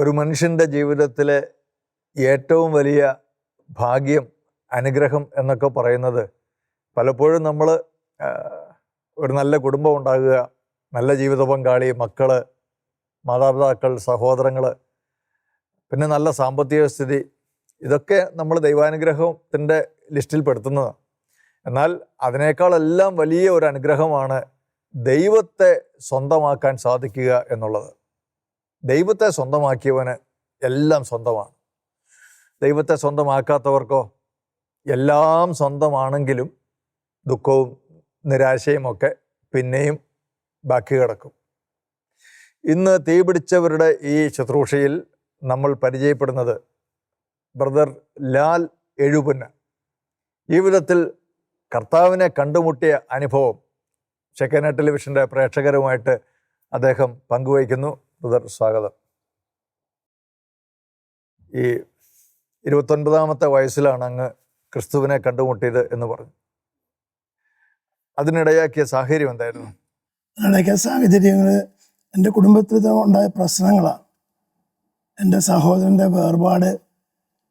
ഒരു മനുഷ്യന്റെ ജീവിതത്തിലെ ഏറ്റവും വലിയ ഭാഗ്യം അനുഗ്രഹം എന്നൊക്കെ പറയുന്നത് പലപ്പോഴും നമ്മൾ ഒരു നല്ല കുടുംബം ഉണ്ടാകുക നല്ല ജീവിത പങ്കാളി മക്കൾ മാതാപിതാക്കൾ സഹോദരങ്ങൾ പിന്നെ നല്ല സാമ്പത്തിക സ്ഥിതി ഇതൊക്കെ നമ്മൾ ദൈവാനുഗ്രഹത്തിന്റെ ലിസ്റ്റിൽ പെടുത്തുന്നതാണ്. എന്നാൽ അതിനേക്കാളെല്ലാം വലിയ ഒരു അനുഗ്രഹമാണ് ദൈവത്തെ സ്വന്തമാക്കാൻ സാധിക്കുക എന്നുള്ളത്. ദൈവത്തെ സ്വന്തമാക്കിയവന് എല്ലാം സ്വന്തമാണ്. ദൈവത്തെ സ്വന്തമാക്കാത്തവർക്കോ എല്ലാം സ്വന്തമാണെങ്കിലും ദുഃഖവും നിരാശയും ഒക്കെ പിന്നെയും ബാക്കി കിടക്കും. ഇന്ന് തീപിടിച്ചവരുടെ ഈ ശുശ്രൂഷയിൽ നമ്മൾ പരിചയപ്പെടുന്നത് ബ്രദർ ലാൽ എഴുപുന്ന. ഈ വിധത്തിൽ കർത്താവിനെ കണ്ടുമുട്ടിയ അനുഭവം ചെക്കന ടെലിവിഷന്റെ പ്രേക്ഷകരുമായിട്ട് അദ്ദേഹം പങ്കുവയ്ക്കുന്നു. ബ്രദർ സ്വാഗതം. ഈ ഇരുപത്തൊൻപതാമത്തെ വയസ്സിലാണ് അങ്ങ് ക്രിസ്തുവിനെ കണ്ടുമുട്ടിയത് എന്ന് പറഞ്ഞു. അതിനിടയാക്കിയ സാഹചര്യം എന്തായിരുന്നു? അതിനൊക്കെ സാഹചര്യങ്ങൾ എന്റെ കുടുംബത്തിൽ ഉണ്ടായ പ്രശ്നങ്ങളാണ്. എന്റെ സഹോദരന്റെ വേർപാട്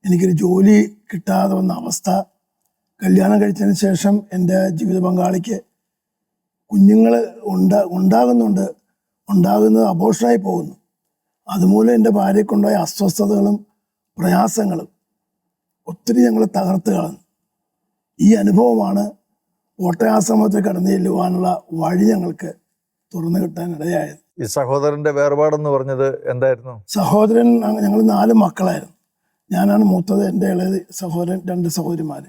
എനിക്കൊരു ജോലി കിട്ടാതെ വന്ന അവസ്ഥ കല്യാണം കഴിച്ചതിന് ശേഷം എന്റെ ജീവിത പങ്കാളിക്ക് കുഞ്ഞുങ്ങൾ ഉണ്ടാ ഉണ്ടാകുന്നുണ്ട് ഉണ്ടാകുന്നത് അബോഷനായി പോകുന്നു. അതുമൂലം എന്റെ ഭാര്യയ്ക്കുണ്ടായ അസ്വസ്ഥതകളും പ്രയാസങ്ങളും ഒത്തിരി ഞങ്ങൾ തകർത്ത് കളഞ്ഞു. ഈ അനുഭവമാണ് ഓട്ടയാശ്രമത്തിൽ കടന്നു ചെല്ലുവാനുള്ള വഴി ഞങ്ങൾക്ക് തുറന്നു കിട്ടാൻ ഇടയായത്. ഈ സഹോദരന്റെ വേർപാടെന്ന് പറഞ്ഞത് എന്തായിരുന്നു? സഹോദരൻ ഞങ്ങൾ നാല് മക്കളായിരുന്നു. ഞാനാണ് മൂത്തത് എന്റെ ഇളയത് സഹോദരൻ രണ്ട് സഹോദരിമാർ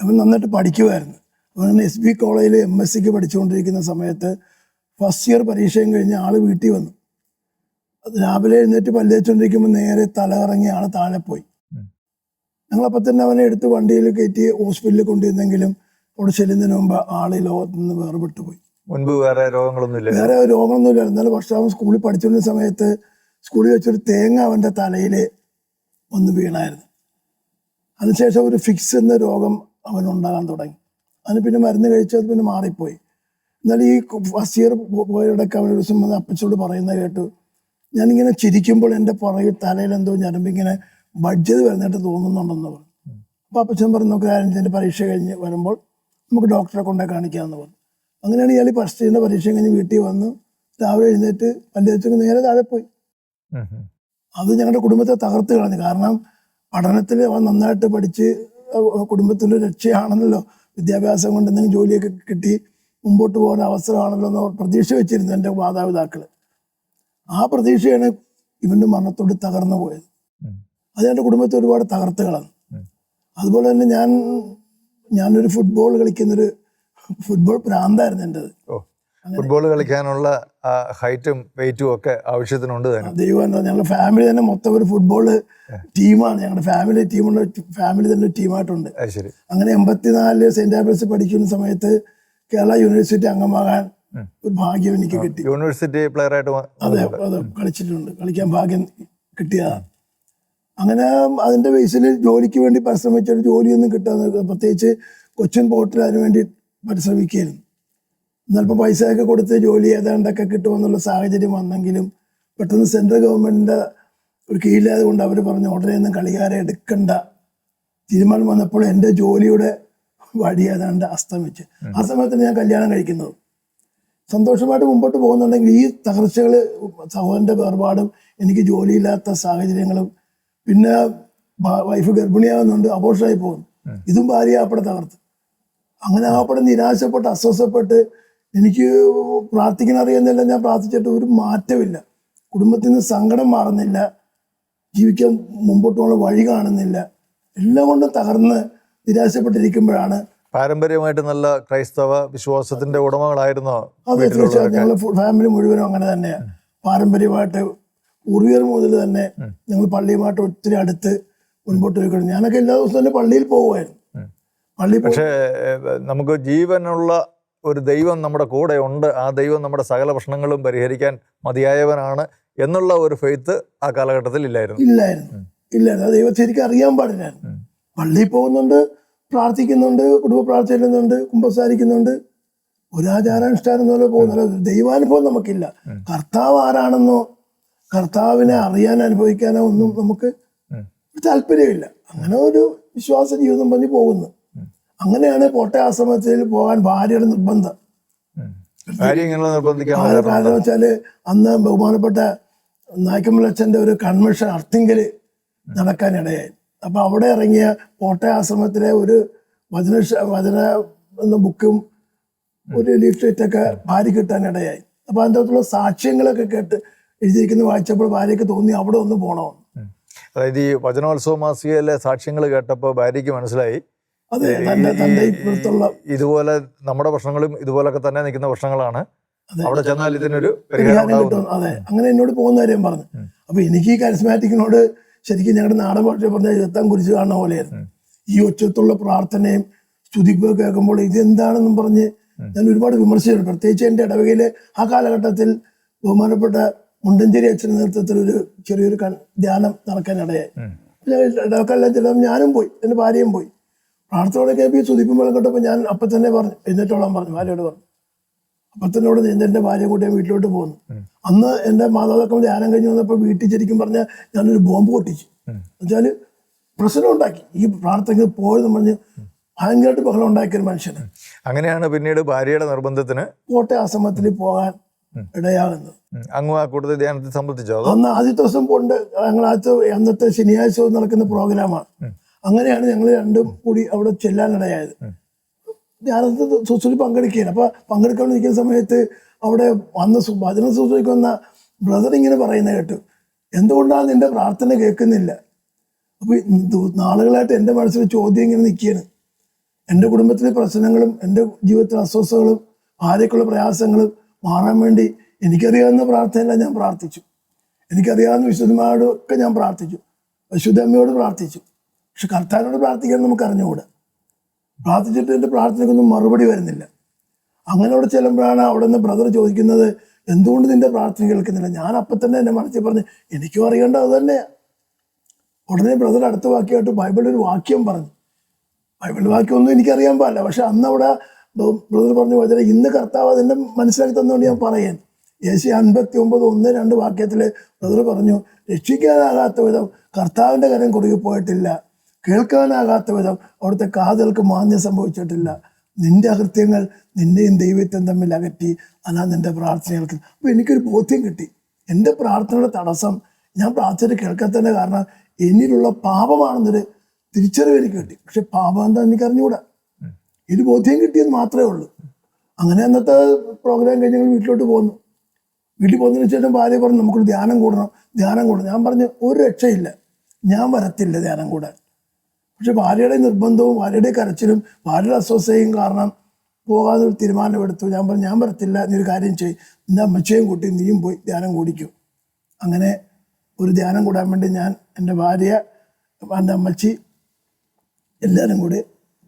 അവൻ നന്നായിട്ട് പഠിക്കുമായിരുന്നു അവൻ എസ് ബി കോളേജിൽ എം എസ് സിക്ക് പഠിച്ചുകൊണ്ടിരിക്കുന്ന സമയത്ത് ഫസ്റ്റ് ഇയർ പരീക്ഷയും കഴിഞ്ഞ് ആൾ വീട്ടിൽ വന്നു. അത് രാവിലെ എഴുന്നേറ്റ് പല്ലേച്ചുകൊണ്ടിരിക്കുമ്പോൾ നേരെ തലകറങ്ങി ആൾ താഴെ പോയി. ഞങ്ങളപ്പം തന്നെ അവനെ എടുത്ത് വണ്ടിയിൽ കയറ്റി ഹോസ്പിറ്റലിൽ കൊണ്ടുവന്നെങ്കിലും അവിടെ ചെല്ലുന്നതിന് മുമ്പ് ആൾ ഈ ലോകത്ത് നിന്ന് വേർപെട്ടു പോയി. മുൻപ് വേറെ രോഗങ്ങളൊന്നുമില്ല. വേറെ രോഗമൊന്നുമില്ല എന്നാലും പക്ഷെ അവൻ സ്കൂളിൽ പഠിച്ചുകൊണ്ടിരുന്ന സമയത്ത് സ്കൂളിൽ വെച്ചൊരു തേങ്ങ അവന്റെ തലയിൽ വന്ന് വീണായിരുന്നു. അതിനുശേഷം ഒരു ഫിക്സ് എന്ന രോഗം അവനുണ്ടാകാൻ തുടങ്ങി. അതിന് പിന്നെ മരുന്ന് കഴിച്ചത് പിന്നെ മാറിപ്പോയി. എന്നാൽ ഈ വസീർ പോയടക്കം അവൻ ഒരു ദിവസം അപ്പച്ചോട് പറയുന്നത് കേട്ടു. ഞാനിങ്ങനെ ചിരിക്കുമ്പോൾ എന്റെ പുറകിൽ തലയിൽ എന്തോ ഞരമ്പിങ്ങനെ ബഡ്ജറ്റ് വരുന്നതായിട്ട് തോന്നുന്നുണ്ടെന്ന് പറഞ്ഞു. അപ്പോൾ അപ്പച്ചൻ പറഞ്ഞു നമുക്ക് എന്റെ പരീക്ഷ കഴിഞ്ഞ് വരുമ്പോൾ നമുക്ക് ഡോക്ടറെ കൊണ്ടേ കാണിക്കാമെന്ന് പറഞ്ഞു. അങ്ങനെയാണ് ഇയാൾ ഈ ഫസ്റ്റ് ഇയറിന്റെ പരീക്ഷ കഴിഞ്ഞ് വീട്ടിൽ വന്ന് രാവിലെ എഴുന്നേറ്റ് പല്ലേച്ചൊക്കെ നേരെ താഴെ പോയി. അത് ഞങ്ങളുടെ കുടുംബത്തെ തകർത്ത് കളഞ്ഞു. കാരണം പഠനത്തിൽ അവൻ നന്നായിട്ട് പഠിച്ച് കുടുംബത്തിന്റെ രക്ഷയാണെന്നല്ലോ വിദ്യാഭ്യാസം കൊണ്ട് എന്തെങ്കിലും ജോലിയൊക്കെ കിട്ടി മുമ്പോട്ട് പോകാൻ അവസരമാണല്ലോ എന്ന് പ്രതീക്ഷ വെച്ചിരുന്നു എന്റെ മാതാപിതാക്കൾ ആ പ്രതീക്ഷയാണ് ഇവന്റെ മരണത്തോട് തകർന്നു പോയത്. അത് എന്റെ കുടുംബത്തെ ഒരുപാട് തകർത്ത് കളഞ്ഞു. അതുപോലെ തന്നെ ഞാൻ ഞാനൊരു ഫുട്ബോൾ കളിക്കുന്നൊരു ഫുട്ബോൾ പ്രാന്തായിരുന്നു എന്റെത്. ഓ ഫുട്ബോൾ കളിക്കാനുള്ള ഹൈറ്റും വെയിറ്റും ഒക്കെ ആവശ്യത്തിനുണ്ട് തന്നെ. ദൈവം ഞങ്ങളുടെ ഫാമിലി തന്നെ മൊത്തം ഒരു ഫുട്ബോൾ ടീമാണ് ഞങ്ങളുടെ ഫാമിലി ടീമുണ്ട് ഫാമിലി തന്നെ ടീമായിട്ടുണ്ട് അങ്ങനെ എൺപത്തിനാലിൽ സെന്റ് ആൽബർട്സ് പഠിക്കുന്ന സമയത്ത് കേരള യൂണിവേഴ്സിറ്റി അംഗമാകാൻ. ഒരു ഭാഗ്യം എനിക്ക് കിട്ടി. യൂണിവേഴ്സിറ്റി പ്ലെയർ ആയിട്ട് അതെ അതെ കളിച്ചിട്ടുണ്ട്. കളിക്കാൻ ഭാഗ്യം കിട്ടിയതാണ്. അങ്ങനെ അതിന്റെ ബേസിൽ ജോലിക്ക് വേണ്ടി പരിശ്രമിച്ചൊരു ജോലിയൊന്നും കിട്ടാതെ പ്രത്യേകിച്ച് കൊച്ചിൻ പോർട്ടിൽ അതിനു വേണ്ടി പരിശ്രമിക്കുകയായിരുന്നു. എന്നാലിപ്പോൾ പൈസയൊക്കെ കൊടുത്ത് ജോലി ഏതാണ്ടൊക്കെ കിട്ടുമെന്നുള്ള സാഹചര്യം വന്നെങ്കിലും പെട്ടെന്ന് സെൻട്രൽ ഗവൺമെന്റിന്റെ ഒരു കീഴിലായത് കൊണ്ട് അവർ പറഞ്ഞു ഉടനെ ഒന്നും കളിക്കാരെ എടുക്കണ്ട. തീരുമാനം വന്നപ്പോൾ എന്റെ ജോലിയുടെ വഴി ഏതാണ്ട് അസ്തമിച്ച് ആ സമയത്താണ് ഞാൻ കല്യാണം കഴിക്കുന്നത്. സന്തോഷമായിട്ട് മുമ്പോട്ട് പോകുന്നുണ്ടെങ്കിൽ ഈ തകർച്ചകൾ സഹോദരന്റെ വേർപാടും എനിക്ക് ജോലിയില്ലാത്ത സാഹചര്യങ്ങളും പിന്നെ വൈഫ് ഗർഭിണിയാകുന്നുണ്ട് അപോഷമായി പോകുന്നു ഇതും ഭാര്യ ആപ്പടെ തകർത്ത്. അങ്ങനെ ആപ്പടെ നിരാശപ്പെട്ട് അസ്വസ്ഥപ്പെട്ട് എനിക്ക് പ്രാർത്ഥിക്കാൻ അറിയുന്നില്ല ഞാൻ പ്രാർത്ഥിച്ചിട്ട് ഒരു മാറ്റമില്ല. കുടുംബത്തിൽ നിന്ന് സങ്കടം മാറുന്നില്ല ജീവിക്കാൻ മുമ്പോട്ട് പോകുന്ന വഴി കാണുന്നില്ല. എല്ലാം കൊണ്ടും തകർന്ന് നിരാശപ്പെട്ടിരിക്കുമ്പോഴാണ് പാരമ്പര്യമായിട്ട് നല്ല ക്രൈസ്തവ വിശ്വാസത്തിന്റെ ഉടമകളായിരുന്നോ അതെ തീർച്ചയായും. ഞങ്ങൾ ഫാമിലി മുഴുവനും അങ്ങനെ തന്നെയാണ് പാരമ്പര്യമായിട്ട് പൂർവികർ മുതൽ തന്നെ ഞങ്ങൾ പള്ളിയുമായിട്ട് ഒത്തിരി അടുത്ത് മുൻപോട്ട് പോയിക്കൊണ്ട് ഞാനൊക്കെ എല്ലാ ദിവസവും തന്നെ പള്ളിയിൽ പോകുമായിരുന്നു പള്ളി പക്ഷേ നമുക്ക് ജീവനുള്ള ഒരു ദൈവം നമ്മുടെ കൂടെ ഉണ്ട്. ആ ദൈവം നമ്മുടെ സകല പ്രശ്നങ്ങളും പരിഹരിക്കാൻ മതിയായവനാണ് എന്നുള്ള ഒരു ഫെയ്ത്ത് ആ കാലഘട്ടത്തിൽ ഇല്ലായിരുന്നു. ഇല്ലായിരുന്നു. ഇല്ലായിരുന്നു. ആ ദൈവത്തെ ശരിക്കും അറിയാൻ പാടില്ലായിരുന്നു. പള്ളിയിൽ പോകുന്നുണ്ട് പ്രാർത്ഥിക്കുന്നുണ്ട് കുടുംബ പ്രാർത്ഥന ചെല്ലുന്നുണ്ട് കുമ്പസാരിക്കുന്നുണ്ട്. ഒരു ആചാരാനുഷ്ഠാനം പോലെ പോകുന്നില്ല ദൈവാനുഭവം നമുക്കില്ല. കർത്താവ് ആരാണെന്നോ കർത്താവിനെ അറിയാൻ അനുഭവിക്കാനോ ഒന്നും നമുക്ക്. താല്പര്യമില്ല. അങ്ങനെ ഒരു വിശ്വാസ ജീവിതം പറഞ്ഞ് പോകുന്നു. അങ്ങനെയാണ് കോട്ടയ ആശ്രമത്തിൽ പോകാൻ ഭാര്യയുടെ നിർബന്ധം. കാരണം വെച്ചാൽ അന്ന് ബഹുമാനപ്പെട്ട നായ്ക്കമ്പലച്ചന്റെ ഒരു കൺവെൻഷൻ അർത്തിങ്കൽ നടക്കാനിടയായി. അപ്പൊ അവിടെ ഇറങ്ങിയ കോട്ടയ ആശ്രമത്തിലെ ഒരു വചന വചന എന്ന ബുക്കും ഒരു ലീഫ്ലെറ്റ് ഒക്കെ ഭാര്യ കിട്ടാനിടയായി അപ്പൊ അതിന്റെ അകത്തുള്ള സാക്ഷ്യങ്ങളൊക്കെ കേട്ട് എഴുതിയിരിക്കുന്ന വായിച്ചപ്പോൾ ഭാര്യയ്ക്ക് തോന്നി അവിടെ ഒന്ന് പോകണമെന്ന് അതായത് ഈ വചനോത്സവ മാസികയിലെ സാക്ഷ്യങ്ങൾ കേട്ടപ്പോൾ ഭാര്യയ്ക്ക് മനസ്സിലായി. അതെ തന്നെ തന്നെ ഇപ്പോഴത്തുള്ള ഇതുപോലെ നമ്മുടെ പ്രശ്നങ്ങളും ഇതുപോലൊക്കെ തന്നെ നിൽക്കുന്ന പ്രശ്നങ്ങളാണ്. അവിടെ ചെന്നാൽ ഇതിനൊരു പരിഹാരം കിട്ടും അതെ അങ്ങനെ എന്നോട് പോകുന്ന കാര്യം പറഞ്ഞു. അപ്പോൾ അപ്പൊ എനിക്ക് ഈ കരിസ്മാറ്റിക്കിനോട് ശരിക്കും ഞങ്ങളുടെ നാടൻ ഭാഷ പറഞ്ഞാൽ എത്താൻ കുറിച്ച് കാണുന്ന പോലെയായിരുന്നു. ഈ ഒച്ചത്തുള്ള പ്രാർത്ഥനയും സ്തുതിപ്പൊക്കെ കേൾക്കുമ്പോൾ ഇതെന്താണെന്നും പറഞ്ഞ് ഞാൻ ഒരുപാട് വിമർശിച്ചിട്ടുണ്ട്. പ്രത്യേകിച്ച് എന്റെ ഇടവകയിലെ ആ കാലഘട്ടത്തിൽ ബഹുമാനപ്പെട്ട മുണ്ടഞ്ചേരി അച്ഛന്റെ നേതൃത്വത്തിൽ ഒരു ചെറിയൊരു ധ്യാനം നടക്കാനിടയായി. ഇടവക്കെല്ലാം ചിലപ്പോൾ ഞാനും പോയി എന്റെ ഭാര്യയും പോയി. പ്രാർത്ഥനയോടെ കേൾപ്പി വെള്ളം കേട്ടപ്പോൾ ഞാൻ അപ്പം തന്നെ പറഞ്ഞു എഴുന്നേറ്റോളാൻ പറഞ്ഞു ഭാര്യയോട് പറഞ്ഞു. അപ്പം തന്നെ ഇവിടെ എന്റെ ഭാര്യ കൂട്ടി വീട്ടിലോട്ട് പോകുന്നു അന്ന് എന്റെ മാതാപിതാക്കൾ ധ്യാനം കഴിഞ്ഞ് വന്നപ്പോൾ വീട്ടിൽ ശരിക്കും പറഞ്ഞാൽ ഞാനൊരു ബോംബ് പൊട്ടിച്ചു. എന്നുവെച്ചാൽ എന്നുവെച്ചാൽ പ്രശ്നം ഉണ്ടാക്കി. ഈ പ്രാർത്ഥന പോയെന്ന് പറഞ്ഞ് ഭയങ്കരമായിട്ട് ബഹളം ഉണ്ടാക്കിയ ഒരു മനുഷ്യന്. അങ്ങനെയാണ് പിന്നീട് ഭാര്യയുടെ നിർബന്ധത്തിന് കോട്ടയ ആശ്രമത്തിൽ പോകാൻ ഇടയാകുന്നത്. അങ്ങ് ആ കൂടുതൽ ധ്യാനത്തിൽ സംബന്ധിച്ചോ അന്ന് ആദ്യത്തെ ദിവസം പോണ്ട് ആദ്യത്തെ അന്നത്തെ ശനിയാഴ്ച നടക്കുന്ന പ്രോഗ്രാമാണ്. അങ്ങനെയാണ് ഞങ്ങൾ രണ്ടും കൂടി അവിടെ ചെല്ലാനിടയായത്. ഞാനത് സുസുലി പങ്കെടുക്കുകയാണ്. അപ്പൊ പങ്കെടുക്കാൻ നിൽക്കുന്ന സമയത്ത് അവിടെ വന്ന ഭജന ശുശ്രൂഷയ്ക്ക് വന്ന ബ്രദർ ഇങ്ങനെ പറയുന്നത് കേട്ടു. എന്തുകൊണ്ടാണ് നിന്റെ പ്രാർത്ഥന കേൾക്കുന്നില്ല? അപ്പൊ ഈ ദു- നാളുകളായിട്ട് എന്റെ മനസ്സിൽ ചോദ്യം ഇങ്ങനെ നിൽക്കുകയാണ്. എന്റെ കുടുംബത്തിലെ പ്രശ്നങ്ങളും എന്റെ ജീവിതത്തിലെ അസ്വസ്ഥതകളും ഭാര്യക്കുള്ള പ്രയാസങ്ങളും മാറാൻ വേണ്ടി എനിക്കറിയാവുന്ന പ്രാർത്ഥനയെല്ലാം ഞാൻ പ്രാർത്ഥിച്ചു. എനിക്കറിയാവുന്ന വിശുദ്ധന്മാരോടൊക്കെ ഞാൻ പ്രാർത്ഥിച്ചു. വിശുദ്ധമ്മയോട് പ്രാർത്ഥിച്ചു. പക്ഷെ കർത്താനോട് പ്രാർത്ഥിക്കാൻ നമുക്ക് അറിഞ്ഞുകൂടാ? പ്രാർത്ഥിച്ചിട്ട് എന്റെ പ്രാർത്ഥനയ്ക്കൊന്നും മറുപടി വരുന്നില്ല. അങ്ങനെ അവിടെ ചെല്ലുമ്പോഴാണ് അവിടെ നിന്ന് ബ്രദർ ചോദിക്കുന്നത് എന്തുകൊണ്ട് നിന്റെ പ്രാർത്ഥന കേൾക്കുന്നില്ല? ഞാൻ അപ്പം തന്നെ എന്നെ മനസ്സിൽ പറഞ്ഞ് എനിക്കും അറിയേണ്ട അത് തന്നെയാണ് ഉടനെ ബ്രദർ അടുത്ത വാക്യമായിട്ട് ബൈബിളിൽ ഒരു വാക്യം പറഞ്ഞു. ബൈബിൾ വാക്യമൊന്നും എനിക്കറിയാൻ പാടില്ല. പക്ഷെ അന്ന് അവിടെ ബ്രദർ പറഞ്ഞു വചന ഇന്ന് കർത്താവ് അതിന്റെ മനസ്സിലാക്കി തന്നുകൊണ്ട് ഞാൻ പറയാൻ യേശു അൻപത്തി ഒമ്പത് ഒന്ന് രണ്ട് വാക്യത്തിൽ ബ്രദർ പറഞ്ഞു രക്ഷിക്കാനാകാത്ത വിധം കർത്താവിന്റെ കരം കുറുകി പോയിട്ടില്ല. കേൾക്കാനാകാത്ത വിധം അവിടുത്തെ കാതുകൾക്ക് മാന്യം സംഭവിച്ചിട്ടില്ല. നിന്റെ അകൃത്യങ്ങൾ നിന്നെയും ദൈവത്തെയും തമ്മിൽ അകറ്റി അതാ നിന്റെ പ്രാർത്ഥന കേൾക്കുന്നത് അപ്പൊ എനിക്കൊരു ബോധ്യം കിട്ടി. എന്റെ പ്രാർത്ഥനയുടെ തടസ്സം ഞാൻ പ്രാർത്ഥന കേൾക്കാത്തതിന്റെ കാരണം എന്നിലുള്ള പാപമാണെന്നൊരു തിരിച്ചറിവ് എനിക്ക് കിട്ടി. പക്ഷെ പാപം എന്താ എനിക്ക് അറിഞ്ഞുകൂടാ. ഇത് ബോധ്യം കിട്ടിയെന്ന് മാത്രമേ ഉള്ളൂ. അങ്ങനെ അന്നത്തെ പ്രോഗ്രാം കഴിഞ്ഞ് വീട്ടിലോട്ട് പോന്നു. വീട്ടിൽ പോകുന്നതിന് ശേഷം ഭാര്യ പറഞ്ഞു നമുക്കൊരു ധ്യാനം കൂടണം ധ്യാനം കൂടണം. ഞാൻ പറഞ്ഞു ഒരു രക്ഷയില്ല. ഞാൻ വരത്തില്ല ധ്യാനം കൂടാൻ. പക്ഷെ ഭാര്യയുടെ നിർബന്ധവും ഭാര്യയുടെ കരച്ചിലും ഭാര്യയുടെ അസ്വസ്ഥയും കാരണം പോകാതെ ഒരു തീരുമാനമെടുത്തു ഞാൻ പറഞ്ഞു ഞാൻ വരത്തില്ല നീ ഒരു കാര്യം ചെയ്യും. നിന്റെ അമ്മച്ചയും കൂട്ടി നീയും പോയി ധ്യാനം കൂടിക്കും. അങ്ങനെ ഒരു ധ്യാനം കൂടാൻ വേണ്ടി ഞാൻ എന്റെ ഭാര്യ എന്റെ അമ്മച്ചി എല്ലാവരും കൂടി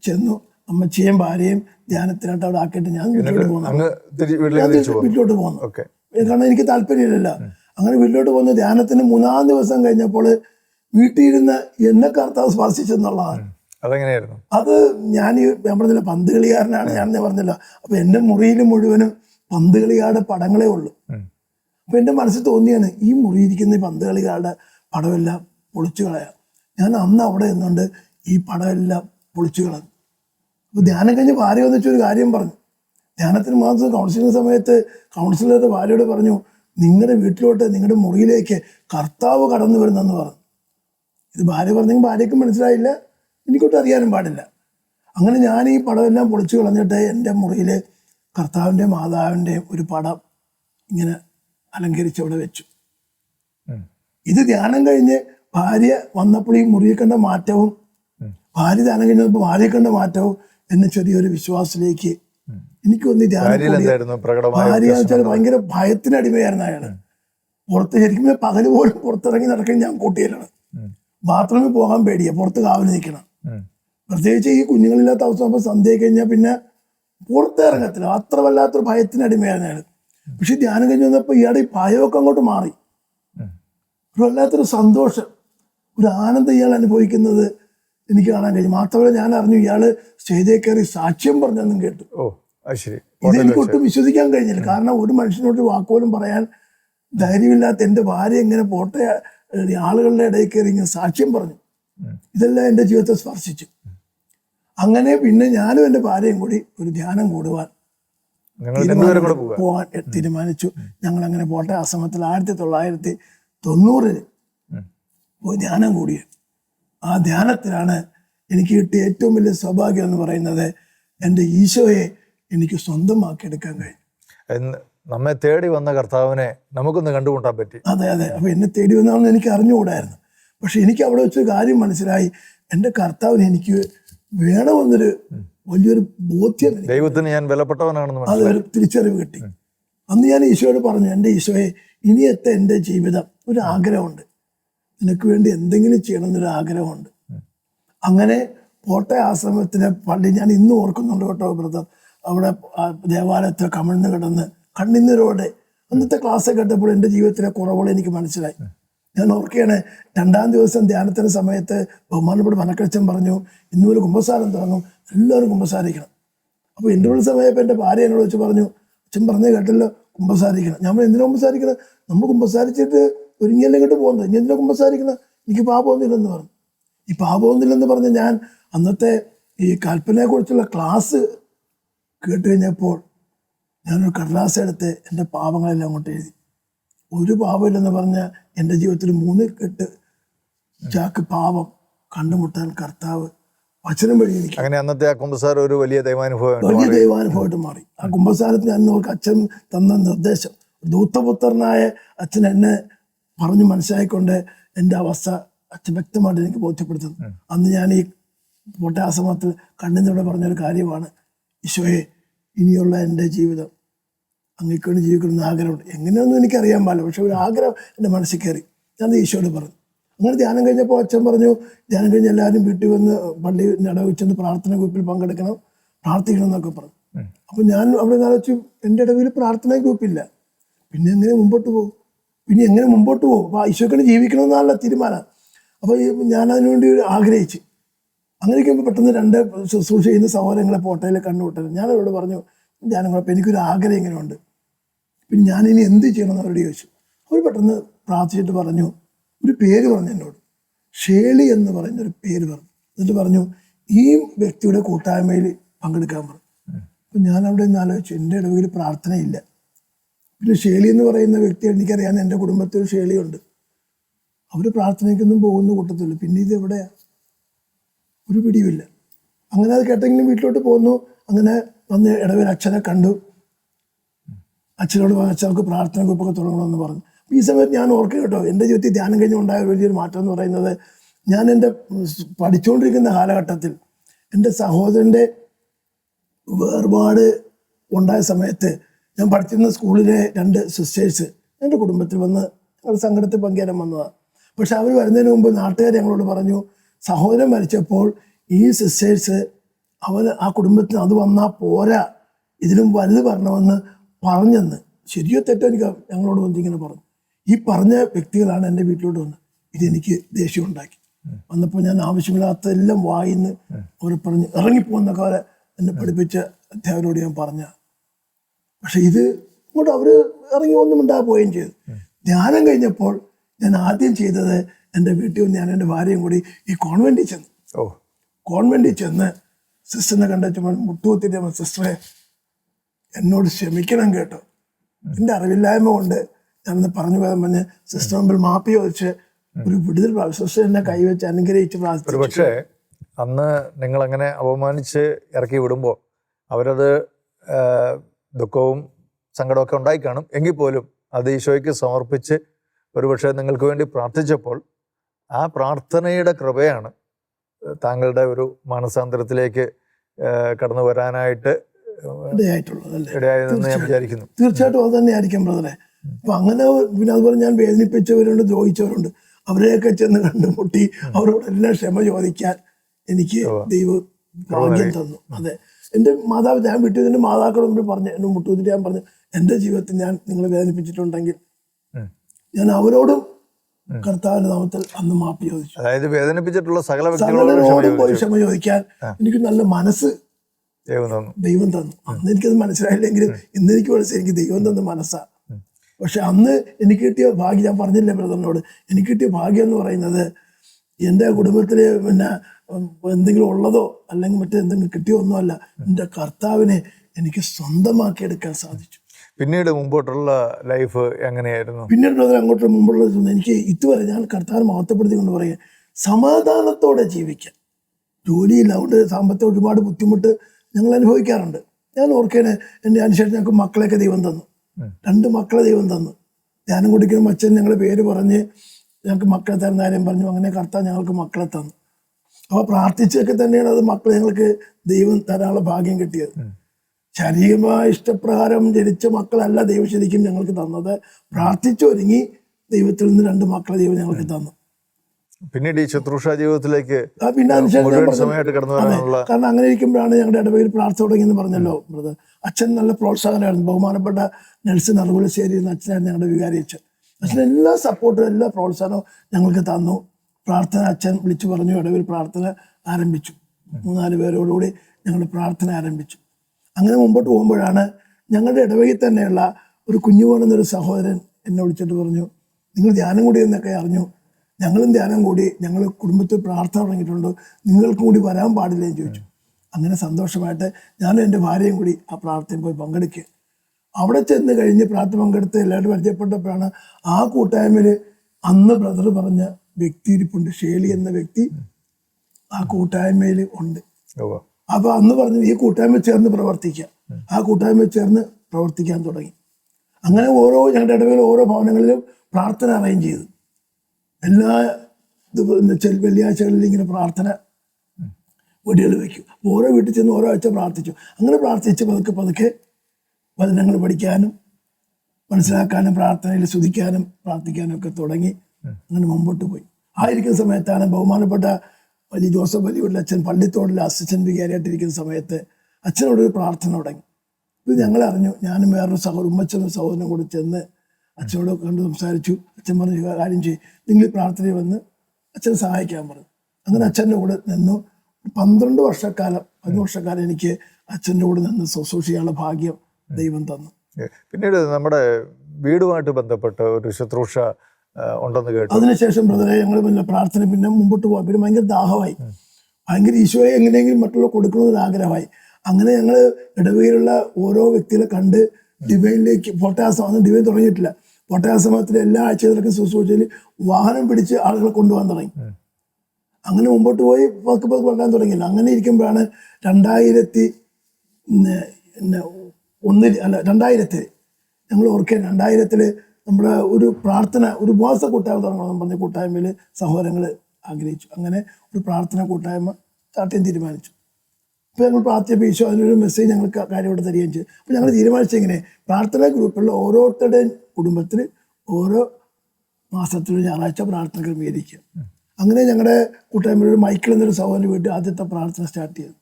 ചെന്നു. അമ്മച്ചിയും ഭാര്യയും ധ്യാനത്തിനായിട്ട് അവിടെ ആക്കിയിട്ട് ഞാൻ വീട്ടിലോട്ട് പോകുന്നു വീട്ടിലോട്ട് പോകുന്നു കാരണം എനിക്ക് താല്പര്യമില്ലല്ലോ. അങ്ങനെ വീട്ടിലോട്ട് പോകുന്ന ധ്യാനത്തിന് മൂന്നാം ദിവസം കഴിഞ്ഞപ്പോൾ വീട്ടിൽ ഇരുന്ന് എന്നെ കർത്താവ് സ്പർശിച്ചെന്നുള്ളതാണ്. അതെങ്ങനെയായിരുന്നു? അത് ഞാൻ ഈ ഞാൻ പറഞ്ഞില്ല പന്ത് കളിക്കാരനാണ് ഞാൻ പറഞ്ഞില്ല. അപ്പൊ എന്റെ മുറിയിൽ മുഴുവനും പന്ത് കളിക്കാരുടെ പടങ്ങളേ ഉള്ളൂ. അപ്പൊ എന്റെ മനസ്സിൽ തോന്നിയാണ് ഈ മുറിയിരിക്കുന്ന ഈ പന്ത് കളിക്കാരുടെ പടമെല്ലാം പൊളിച്ചു കളയാം ഞാൻ അന്ന് അവിടെ നിന്നുകൊണ്ട് ഈ പടമെല്ലാം പൊളിച്ചു കളഞ്ഞു. അപ്പൊ ധ്യാനം കഴിഞ്ഞ് ഭാര്യ വന്നിച്ചൊരു കാര്യം പറഞ്ഞു. ധ്യാനത്തിന് മാത്രം കൗൺസിലിംഗ് സമയത്ത് കൗൺസിലറുടെ ഭാര്യയോട് പറഞ്ഞു നിങ്ങളുടെ വീട്ടിലോട്ട് നിങ്ങളുടെ മുറിയിലേക്ക് കർത്താവ് കടന്നു വരുന്നെന്ന് പറഞ്ഞു. ഇത് ഭാര്യ പറഞ്ഞെങ്കിൽ ഭാര്യയ്ക്കും മനസ്സിലായില്ല. എനിക്കൊട്ടും അറിയാനും പാടില്ല. അങ്ങനെ ഞാൻ ഈ പടമെല്ലാം പൊളിച്ചു കളഞ്ഞിട്ട് എന്റെ മുറിയിൽ കർത്താവിന്റെ മാതാവിന്റെയും ഒരു പടം ഇങ്ങനെ അലങ്കരിച്ച് അവിടെ വെച്ചു. ഇത് ധ്യാനം കഴിഞ്ഞ് ഭാര്യ വന്നപ്പോൾ ഈ മുറിയിൽ കണ്ട മാറ്റവും ഭാര്യ ധ്യാനം കഴിഞ്ഞപ്പോൾ ഭാര്യ കണ്ട മാറ്റവും എന്നെ ചെറിയൊരു വിശ്വാസത്തിലേക്ക് എനിക്ക് ഒന്ന് ധ്യാനം ഭാര്യ? വെച്ചാൽ ഭയങ്കര ഭയത്തിന് അടിമയായിരുന്നു അയാൾ പുറത്ത് ശരിക്കും പകൽ പോലും പുറത്തിറങ്ങി നടക്കാൻ ഞാൻ കൂട്ടിയല്ലാണ് ഉം. ബാത്റൂമിൽ പോകാൻ പേടിയാ. പുറത്ത് കാവലി നിൽക്കണം. പ്രത്യേകിച്ച് ഈ കുഞ്ഞുങ്ങളില്ലാത്ത അവസ്ഥ സന്ധ്യ കഴിഞ്ഞാൽ പിന്നെ പുറത്തിറങ്ങത്തില്ല അത്ര വല്ലാത്തൊരു ഭയത്തിന് അടിമയായിരുന്നു അയാൾ പക്ഷെ ധ്യാനം കഴിഞ്ഞ് വന്നപ്പോൾ ഇയാളുടെ ഈ ഭയമൊക്കെ അങ്ങോട്ട് മാറി. ഒരു വല്ലാത്തൊരു സന്തോഷം ഒരു ആനന്ദം ഇയാൾ അനുഭവിക്കുന്നത് എനിക്ക് കാണാൻ കഴിഞ്ഞു. മാത്രമല്ല ഞാൻ അറിഞ്ഞു ഇയാൾ സ്റ്റേജിൽ കയറി സാക്ഷ്യം പറഞ്ഞെന്നും കേട്ടു. ഇത് എനിക്ക് ഒട്ടും വിശ്വസിക്കാൻ കഴിഞ്ഞില്ല. കാരണം ഒരു മനുഷ്യനോട് വാക്കോലും വാക്കുപോലും പറയാൻ ധൈര്യമില്ലാത്ത എന്റെ ഭാര്യ എങ്ങനെ പോട്ടെ ആളുകളുടെ ഇടയിൽ കയറി ഇങ്ങനെ സാക്ഷ്യം പറഞ്ഞു. ഇതെല്ലാം എന്റെ ജീവിതത്തെ സ്പർശിച്ചു. അങ്ങനെ പിന്നെ ഞാനും എന്റെ ഭാര്യയും കൂടി ഒരു ധ്യാനം കൂടുവാൻ പോവാൻ തീരുമാനിച്ചു. ഞങ്ങൾ അങ്ങനെ പോട്ടെ. ആശ്രമത്തിൽ ആയിരത്തി തൊള്ളായിരത്തി തൊണ്ണൂറിൽ. ധ്യാനം കൂടിയ. ആ ധ്യാനത്തിലാണ് എനിക്ക് കിട്ടിയ ഏറ്റവും വലിയ സൗഭാഗ്യം എന്ന് പറയുന്നത് എന്റെ ഈശോയെ എനിക്ക് സ്വന്തമാക്കിയെടുക്കാൻ കഴിഞ്ഞു. നമ്മെ തേടി വന്ന കർത്താവിനെ നമുക്കൊന്ന് കണ്ടുമുട്ടാൻ പറ്റി. അതെ അതെ. അപ്പൊ എന്നെ തേടി വന്നാണെന്ന് എനിക്ക് അറിഞ്ഞുകൂടായിരുന്നു. പക്ഷെ എനിക്ക് അവിടെ വെച്ച് കാര്യം മനസ്സിലായി. എന്റെ കർത്താവിന് എനിക്ക് വേണമെന്നൊരു വലിയൊരു ബോധ്യം ദൈവത്തിന് ഞാൻ വിലപ്പെട്ടവനാണെന്ന് അതൊരു തിരിച്ചറിവ് കിട്ടി. അന്ന് ഞാൻ ഈശോയോട് പറഞ്ഞു എന്റെ ഈശോയെ ഇനിയത്തെ എന്റെ ജീവിതം ഒരു ആഗ്രഹമുണ്ട്. നിനക്ക് വേണ്ടി എന്തെങ്കിലും ചെയ്യണം ചെയ്യണമെന്നൊരു ആഗ്രഹമുണ്ട്. അങ്ങനെ കോട്ടയ ആശ്രമത്തിലെ പള്ളി ഞാൻ ഇന്നും ഓർക്കുന്നുണ്ട് കേട്ടോ ബ്രദർ. അവിടെ ദേവാലയത്തെ ദേവാലയത്തിൽ കമിഴ്ന്ന് കിടന്ന് കണ്ണീരോടെ അന്നത്തെ ക്ലാസ് കേട്ടപ്പോൾ എന്റെ ജീവിതത്തിലെ കുറവുകൾ എനിക്ക് മനസ്സിലായി. ഞാൻ ഓർക്കുകയാണ് രണ്ടാം ദിവസം ധ്യാനത്തിന്റെ സമയത്ത് ബഹുമാനപ്പെട്ട വനക്കച്ചൻ പറഞ്ഞു ഇന്നൊരു കുമ്പസാരം തുടങ്ങും. എല്ലാവരും കുമ്പസാരിക്കണം. അപ്പോൾ ഉള്ള സമയത്ത് എന്റെ ഭാര്യ എന്നോട് വെച്ച് പറഞ്ഞു അച്ഛൻ പറഞ്ഞേ കേട്ടല്ലോ കുമ്പസാരിക്കണം. നമ്മൾ എന്തിനാ കുമ്പസാരിക്കണം? നമ്മൾ കുമ്പസാരിച്ചിട്ട് ഒരുങ്ങിയല്ലേ ഇങ്ങോട്ട് പോകുന്നത് ഇനി എന്തിനാ കുമ്പസാരിക്കണം? എനിക്ക് പാപമൊന്നുമില്ലെന്ന് പറഞ്ഞു. ഈ പാപമൊന്നുമില്ലെന്ന് പറഞ്ഞ് ഞാൻ അന്നത്തെ ഈ കൽപ്പനയെ കുറിച്ചുള്ള ക്ലാസ് കേട്ട് കഴിഞ്ഞപ്പോൾ ഞാനൊരു കടലാസ് എടുത്ത് എന്റെ പാപങ്ങളെല്ലാം അങ്ങോട്ട് എഴുതി. ഒരു പാപമില്ലെന്ന് പറഞ്ഞ എന്റെ ജീവിതത്തിൽ മൂന്ന് കെട്ട് ചാക്ക് പാപം കണ്ടുമുട്ടാൻ കർത്താവ് വചനം വഴി എനിക്ക്. അങ്ങനെ അന്നത്തെ ആ കുമ്പസാരം ഒരു വലിയ ദൈവാനുഭവം വലിയ ദൈവാനുഭവമായിട്ട് മാറി. ആ കുംഭസാരത്തിന് അന്ന് നമുക്ക് അച്ഛൻ തന്ന നിർദ്ദേശം. ദൂത്തപുത്രനായ അച്ഛൻ എന്നെ പറഞ്ഞു മനസ്സിലായിക്കൊണ്ട് എന്റെ അവസ്ഥ അച്ഛൻ വ്യക്തമായിട്ട് എനിക്ക് ബോധ്യപ്പെടുത്തുന്നു. അന്ന് ഞാൻ ഈ പൊട്ടാസമത്തിൽ കണ്ണിനോടെ പറഞ്ഞൊരു കാര്യമാണ്. ഈശോയെ ഇനിയുള്ള എന്റെ ജീവിതം. അങ്ങേക്കാണ് ജീവിക്കുന്ന ജീവിക്കണമെന്ന് ആഗ്രഹമുണ്ട്. എങ്ങനെയൊന്നും എനിക്കറിയാൻ പാടില്ല. പക്ഷെ ഒരു ആഗ്രഹം എന്റെ മനസ്സിൽ കയറി. ഞാൻ ഈശോയോട് പറഞ്ഞു. അങ്ങനെ ധ്യാനം കഴിഞ്ഞപ്പോൾ അച്ഛൻ പറഞ്ഞു ധ്യാനം കഴിഞ്ഞ് എല്ലാവരും വീട്ടിൽ വന്ന് പള്ളി നടവെച്ചെന്ന് പ്രാർത്ഥന ഗ്രൂപ്പിൽ പങ്കെടുക്കണം. പ്രാർത്ഥിക്കണം എന്നൊക്കെ പറഞ്ഞു. അപ്പം ഞാൻ അവിടെ ആലോചിച്ചു എന്റെ ഇടവിൽ പ്രാർത്ഥന ഗ്രൂപ്പില്ല. പിന്നെ എങ്ങനെ മുമ്പോട്ട് പോകും? പിന്നെ എങ്ങനെ മുമ്പോട്ട് പോകും? അപ്പോൾ ഈശോക്കാണ് ജീവിക്കണമെന്നാണല്ലോ തീരുമാനം. അപ്പോൾ ഞാനതിനുവേണ്ടി ആഗ്രഹിച്ച്. അങ്ങനെ ഇരിക്കുമ്പോൾ പെട്ടെന്ന് രണ്ട് ശുശ്രൂഷ ചെയ്യുന്ന സഹോദരങ്ങളെ പോട്ടയിൽ കണ്ടുവിട്ടത് ഞാൻ അവരോട് പറഞ്ഞു ധ്യാനം കുഴപ്പം എനിക്കൊരു ആഗ്രഹം ഇങ്ങനെ ഉണ്ട് പിന്നെ ഞാനിനി എന്ത് ചെയ്യണമെന്ന് അവരോട് ചോദിച്ചു. അവർ പെട്ടെന്ന് പ്രാർത്ഥിച്ചിട്ട് പറഞ്ഞു ഒരു പേര് പറഞ്ഞു എന്നോട്. ഷേളി എന്ന് പറയുന്ന ഒരു പേര് പറഞ്ഞു. എന്നിട്ട് പറഞ്ഞു ഈ വ്യക്തിയുടെ കൂട്ടായ്മയിൽ പങ്കെടുക്കാൻ പറഞ്ഞു. അപ്പം ഞാൻ അവിടെ നിന്ന് ആലോചിച്ചു എന്റെ ഇടവിൽ പ്രാർത്ഥനയില്ല. പിന്നെ ഷേളി എന്ന് പറയുന്ന വ്യക്തി എനിക്കറിയാൻ എന്റെ കുടുംബത്തിൽ ഷേളിയുണ്ട്. അവർ പ്രാർത്ഥനയ്ക്കൊന്നും പോകുന്ന കൂട്ടത്തില്ല. പിന്നെ ഇത് എവിടെയാ ഒരു പിടിയുമില്ല. അങ്ങനെ അത് കേട്ടെങ്കിലും വീട്ടിലോട്ട് പോന്നു. അങ്ങനെ വന്ന് ഇടവേൽ അച്ഛനെ കണ്ടു. അച്ഛനോട് അച്ഛൻ നമുക്ക് പ്രാർത്ഥന ഗ്രൂപ്പൊക്കെ തുടങ്ങണമെന്ന് പറഞ്ഞു. ഈ സമയത്ത് ഞാൻ ഓർക്കുക കേട്ടോ എന്റെ ജീവിതത്തിൽ ധ്യാനം കഴിഞ്ഞ് ഉണ്ടായ വലിയൊരു മാറ്റം എന്ന് പറയുന്നത് ഞാൻ എന്റെ പഠിച്ചുകൊണ്ടിരിക്കുന്ന കാലഘട്ടത്തിൽ എന്റെ സഹോദരന്റെ വേർപാട് ഉണ്ടായ സമയത്ത് ഞാൻ പഠിച്ചിരുന്ന സ്കൂളിലെ രണ്ട് സിസ്റ്റേഴ്സ് എന്റെ കുടുംബത്തിൽ വന്ന് ഞങ്ങളുടെ സങ്കടത്തിൽ പങ്കേരാൻ വന്നതാണ്. പക്ഷെ അവർ വരുന്നതിന് മുമ്പ് നാട്ടുകാർ ഞങ്ങളോട് പറഞ്ഞു സഹോദരൻ മരിച്ചപ്പോൾ ഈ സിസ്റ്റേഴ്സ് അവന് ആ കുടുംബത്തിന് അത് വന്നാൽ പോരാ. ഇതിലും വലുത് വരണമെന്ന് പറഞ്ഞെന്ന്. ശരിയോ തെറ്റോ എനിക്ക് ഞങ്ങളോട് വന്നിങ്ങനെ പറഞ്ഞു. ഈ പറഞ്ഞ വ്യക്തികളാണ് എന്റെ വീട്ടിലോട്ട് വന്നത്. ഇതെനിക്ക് ദേഷ്യം ഉണ്ടാക്കി. വന്നപ്പോൾ ഞാൻ ആവശ്യമില്ലാത്തതെല്ലാം വായിന്ന് അവർ പറഞ്ഞ് ഇറങ്ങിപ്പോന്നൊക്കെ അവരെ എന്നെ പഠിപ്പിച്ച അധ്യാപകരോട് ഞാൻ പറഞ്ഞ. പക്ഷെ ഇത് ഇങ്ങോട്ട് അവർ ഇറങ്ങി ഒന്നും ഉണ്ടാകുകയും ചെയ്തു. ധ്യാനം കഴിഞ്ഞപ്പോൾ ഞാൻ ആദ്യം ചെയ്തത് എന്റെ വീട്ടിൽ വന്ന് ഞാൻ എന്റെ ഭാര്യയും കൂടി ഈ കോൺവെന്റിൽ ചെന്നു. ഓ. കോൺവെന്റിൽ ചെന്ന് സിസ്റ്ററിനെ കണ്ടുവച്ചപ്പോൾ മുട്ടുകുത്തിന്റെ സിസ്റ്ററെ എന്നോട് ക്ഷമിക്കണം കേട്ടോ. എന്റെ അറിവില്ലായ്മ കൊണ്ട് ഞാനൊന്ന് പറഞ്ഞു പോയാൽ പറഞ്ഞ് സിസ്റ്റർ മുമ്പിൽ മാപ്പി ചോദിച്ച് ഒരു വിടുതൽ സിസ്റ്റർ എന്നെ കൈവച്ച് അനുഗ്രഹിച്ച് പ്രാർത്ഥിച്ചു. പക്ഷേ അന്ന് നിങ്ങൾ അങ്ങനെ അപമാനിച്ച് ഇറക്കി വിടുമ്പോൾ അവരത് ദുഃഖവും സങ്കടമൊക്കെ ഉണ്ടായി കാണും എങ്കിൽ പോലും അത് ഈശോയ്ക്ക് സമർപ്പിച്ച് ഒരുപക്ഷെ നിങ്ങൾക്ക് വേണ്ടി പ്രാർത്ഥിച്ചപ്പോൾ ആ പ്രാർത്ഥനയുടെ കൃപയാണ്. താങ്കളുടെ ഒരു മാനസാന്തരത്തിലേക്ക് കടന്നു വരാനായിട്ട് ഇടയായതെന്ന് ഞാൻ വിചാരിക്കുന്നു. തീർച്ചയായിട്ടും അത് തന്നെയായിരിക്കും ബ്രദറെ. അപ്പൊ അങ്ങനെ പിന്നെ അതുപോലെ ഞാൻ വേദനിപ്പിച്ചവരുണ്ട് ദ്രോഹിച്ചവരുണ്ട്. അവരെയൊക്കെ ചെന്ന് കണ്ടുമുട്ടി അവരോട് എല്ലാം ക്ഷമ ചോദിക്കാൻ എനിക്ക് ദൈവം ഭാഗ്യം തന്നു. അതെ. എന്റെ മാതാവ് ഞാൻ വീട്ടിൽ നിന്ന് മാതാക്കളും മുമ്പിൽ പറഞ്ഞു എന്നെ മുട്ടുകുത്തിട്ട് ഞാൻ പറഞ്ഞു എന്റെ ജീവിതത്തിൽ ഞാൻ നിങ്ങളെ വേദനിപ്പിച്ചിട്ടുണ്ടെങ്കിൽ ഞാൻ അവരോടും കർത്താവിന്റെ നാമത്തിൽ അന്ന് മാപ്പി ചോദിച്ചു. അതായത് വേദനിപ്പിച്ചിട്ടുള്ള സകല വ്യക്തികളോട് ക്ഷമ ചോദിക്കാൻ എനിക്ക് നല്ല മനസ്സ് ദൈവം തന്നു. ദൈവം തന്നു. അന്ന് എനിക്കത് മനസ്സിലായില്ലെങ്കിലും ഇന്ന് എനിക്ക് മനസ്സിലായി എനിക്ക് ദൈവം തന്ന മനസ്സാണ് പക്ഷെ അന്ന് എനിക്ക് കിട്ടിയ ഭാഗ്യം ഞാൻ പറഞ്ഞില്ലേ ബ്രദറിനോട് എനിക്ക് കിട്ടിയ ഭാഗ്യം എന്ന് പറയുന്നത് എന്റെ കുടുംബത്തിൽ പിന്നെ എന്തെങ്കിലും ഉള്ളതോ അല്ലെങ്കിൽ മറ്റെന്തെങ്കിലും കിട്ടിയോ ഒന്നുമല്ല എന്റെ കർത്താവിനെ എനിക്ക് സ്വന്തമാക്കിയെടുക്കാൻ സാധിച്ചു. പിന്നീട് മുമ്പോട്ടുള്ള ലൈഫ് എങ്ങനെയായിരുന്നു? പിന്നീട് അങ്ങോട്ട് ദിവസം എനിക്ക് ഇതുവരെ ഞാൻ കർത്താവിനെ മഹത്വപ്പെടുത്തിക്കൊണ്ട് പറയുക സമാധാനത്തോടെ ജീവിക്കാൻ. ജോലിയില്ലാണ്ട് അതുകൊണ്ട് സാമ്പത്തിക ഒരുപാട് ബുദ്ധിമുട്ട് ഞങ്ങൾ അനുഭവിക്കാറുണ്ട്. ഞാൻ ഓർക്കേനെ എന്റെ അനുശേഷം ഞങ്ങൾക്ക് മക്കളെയൊക്കെ ദൈവം തന്നു. രണ്ട് മക്കളെ ദൈവം തന്നു. ധ്യാനം കുടിക്കുന്ന അച്ഛൻ ഞങ്ങളുടെ പേര് പറഞ്ഞ് ഞങ്ങൾക്ക് മക്കളെ തരുന്ന കാര്യം പറഞ്ഞു. അങ്ങനെ കർത്താവ് ഞങ്ങൾക്ക് മക്കളെ തന്നു. അപ്പോൾ പ്രാർത്ഥിച്ചൊക്കെ തന്നെയാണ് അത് മക്കളെ ഞങ്ങൾക്ക് ദൈവം തരാനുള്ള ഭാഗ്യം കിട്ടിയത്. ശാരീരികമായ ഇഷ്ടപ്രകാരം ജനിച്ച മക്കളല്ല ദൈവം ശരിക്കും ഞങ്ങൾക്ക് തന്നത്. പ്രാർത്ഥിച്ചൊരുങ്ങി ദൈവത്തിൽ നിന്ന് രണ്ട് മക്കളെ ദൈവം ഞങ്ങൾക്ക് തന്നു. പിന്നീട് ഈ ശുശ്രൂഷ ജീവിതത്തിലേക്ക് കാരണം അങ്ങനെ ഇരിക്കുമ്പോഴാണ് ഞങ്ങളുടെ ഇടവയിൽ പ്രാർത്ഥന തുടങ്ങിയെന്ന് പറഞ്ഞല്ലോ ബ്രദർ. അച്ഛൻ നല്ല പ്രോത്സാഹനമായിരുന്നു. ബഹുമാനപ്പെട്ട നെൽസൺ അറുകുലശ്ശേരി എന്ന അച്ഛനായിരുന്നു ഞങ്ങളുടെ വികാരി അച്ഛൻ അച്ഛൻ എല്ലാ സപ്പോർട്ടും എല്ലാ പ്രോത്സാഹനവും ഞങ്ങൾക്ക് തന്നു. പ്രാർത്ഥന അച്ഛൻ വിളിച്ചു പറഞ്ഞു ഇടവിൽ പ്രാർത്ഥന ആരംഭിച്ചു. മൂന്നാൽ പേരോടുകൂടി ഞങ്ങൾ പ്രാർത്ഥന ആരംഭിച്ചു. അങ്ങനെ മുമ്പോട്ട് പോകുമ്പോഴാണ് ഞങ്ങളുടെ ഇടവകയിൽ തന്നെയുള്ള ഒരു കുഞ്ഞുമോൻ എന്നൊരു സഹോദരൻ എന്നെ വിളിച്ചിട്ട് പറഞ്ഞു നിങ്ങൾ ധ്യാനം കൂടി എന്നൊക്കെ അറിഞ്ഞു. ഞങ്ങളും ധ്യാനം കൂടി ഞങ്ങൾ കുടുംബത്തിൽ പ്രാർത്ഥന തുടങ്ങിയിട്ടുണ്ട്. നിങ്ങൾക്കും കൂടി വരാൻ പാടില്ല? എന്ന് ചോദിച്ചു. അങ്ങനെ സന്തോഷമായിട്ട് ഞാനും എന്റെ ഭാര്യയും കൂടി ആ പ്രാർത്ഥനയിൽ പോയി പങ്കെടുക്കുക അവിടെ ചെന്ന് കഴിഞ്ഞ് പ്രാർത്ഥന പങ്കെടുത്ത് എല്ലാവരും പരിചയപ്പെട്ടപ്പോഴാണ് ആ കൂട്ടായ്മയിൽ അന്ന് ബ്രദർ പറഞ്ഞ വ്യക്തി ഇരിപ്പുണ്ട്. ഷേലി എന്ന വ്യക്തി ആ കൂട്ടായ്മയിൽ ഉണ്ട്. അപ്പൊ അന്ന് പറഞ്ഞു ഈ കൂട്ടായ്മ ചേർന്ന് പ്രവർത്തിക്കുക ആ കൂട്ടായ്മ ചേർന്ന് പ്രവർത്തിക്കാൻ തുടങ്ങി. അങ്ങനെ ഓരോ ഞങ്ങളുടെ ഇടവേള ഓരോ ഭവനങ്ങളിലും പ്രാർത്ഥന അറേഞ്ച് ചെയ്തു. എല്ലാ വെള്ളിയാഴ്ചകളിലും ഇങ്ങനെ പ്രാർത്ഥന വീടുകൾ അപ്പൊ ഓരോ വീട്ടിൽ ചെന്ന് ഓരോ ആഴ്ച പ്രാർത്ഥിച്ചു. അങ്ങനെ പ്രാർത്ഥിച്ച് പതുക്കെ പതുക്കെ വചനങ്ങൾ പഠിക്കാനും മനസ്സിലാക്കാനും പ്രാർത്ഥനയിൽ സ്തുതിക്കാനും പ്രാർത്ഥിക്കാനും ഒക്കെ തുടങ്ങി. അങ്ങനെ മുമ്പോട്ട് പോയി. ആയിരിക്കുന്ന സമയത്താണ് ബഹുമാനപ്പെട്ട വലിയ ജോസഫ് വലിയുള്ള അച്ഛൻ പള്ളിത്തോടിൽ അസിസ്റ്റന്റ് വികാരിയായിട്ടിരിക്കുന്ന സമയത്ത് അച്ഛനോടൊരു പ്രാർത്ഥന തുടങ്ങി. ഇത് ഞങ്ങളറിഞ്ഞു. ഞാനും വേറൊരു സഹോദരൻ ഉമ്മച്ചനും സഹോദരനും കൂടി ചെന്ന് അച്ഛനോട് കണ്ട് സംസാരിച്ചു. അച്ഛൻ പറഞ്ഞു കാര്യം ചെയ്യും. നിങ്ങൾ ഈ പ്രാർത്ഥനയിൽ വന്ന് അച്ഛനെ സഹായിക്കാൻ പറഞ്ഞു. അങ്ങനെ അച്ഛന്റെ കൂടെ നിന്നു. പന്ത്രണ്ട് വർഷക്കാലം പതിനൊന്ന് വർഷക്കാലം എനിക്ക് അച്ഛന്റെ കൂടെ നിന്ന് ശുശ്രൂഷ ചെയ്യാനുള്ള ഭാഗ്യം ദൈവം തന്നു. പിന്നീട് നമ്മുടെ വീടുമായിട്ട് ബന്ധപ്പെട്ട ഒരു ശുശ്രൂഷ ഉണ്ടെന്ന് കേട്ടു. അതിനുശേഷം ബ്രദറെ ഞങ്ങൾ പിന്നെ പ്രാർത്ഥന പിന്നെ മുമ്പോട്ട് പോകാം പിന്നെ ഭയങ്കര ദാഹമായി. ഭയങ്കര ഈശോയെ എങ്ങനെയെങ്കിലും മറ്റുള്ള കൊടുക്കണമെന്നൊരു ആഗ്രഹമായി. അങ്ങനെ ഞങ്ങൾ ഇടവയിലുള്ള ഓരോ വ്യക്തികളെ കണ്ട് ഡിവൈനിലേക്ക് പൊട്ടാസം അന്ന് ഡിവൈൻ തുടങ്ങിയിട്ടില്ല. പൊട്ടാസമയത്തിൽ എല്ലാ ആഴ്ചയിലൊക്കെ ശുശ്രൂഷയിൽ വാഹനം പിടിച്ച് ആളുകളെ കൊണ്ടുപോകാൻ തുടങ്ങി. അങ്ങനെ മുമ്പോട്ട് പോയി പതുക്കെ പതുക്കെ വെക്കാൻ തുടങ്ങിയില്ല. അങ്ങനെ ഇരിക്കുമ്പോഴാണ് രണ്ടായിരത്തി ഒന്നിൽ അല്ല രണ്ടായിരത്തിൽ ഞങ്ങൾ ഓർക്കുക രണ്ടായിരത്തിൽ നമ്മുടെ ഒരു പ്രാർത്ഥന ഒരു ഉപവാസ കൂട്ടായ്മ തുടങ്ങണമെന്ന് പറഞ്ഞ കൂട്ടായ്മയിൽ സഹോദരങ്ങൾ ആഗ്രഹിച്ചു. അങ്ങനെ ഒരു പ്രാർത്ഥന കൂട്ടായ്മ സ്റ്റാർട്ട് തീരുമാനിച്ചു. അപ്പോൾ ഞങ്ങൾ പ്രാർത്ഥിച്ചപ്പോൾ ഈശോ അതിനൊരു മെസ്സേജ് ഞങ്ങൾക്ക് കാര്യമായിട്ട് തരികയും ചെയ്തു. അപ്പോൾ ഞങ്ങൾ തീരുമാനിച്ചത് എങ്ങനെ പ്രാർത്ഥനാ ഗ്രൂപ്പിലുള്ള ഓരോരുത്തരുടെയും കുടുംബത്തിൽ ഓരോ മാസത്തിൽ ഞായറാഴ്ച പ്രാർത്ഥന ക്രമീകരിക്കുക. അങ്ങനെ ഞങ്ങളുടെ കൂട്ടായ്മയിൽ ഒരു മൈക്കിൾ എന്നൊരു സഹോദരൻ വീട്ടിൽ ആദ്യത്തെ പ്രാർത്ഥന സ്റ്റാർട്ട് ചെയ്തു.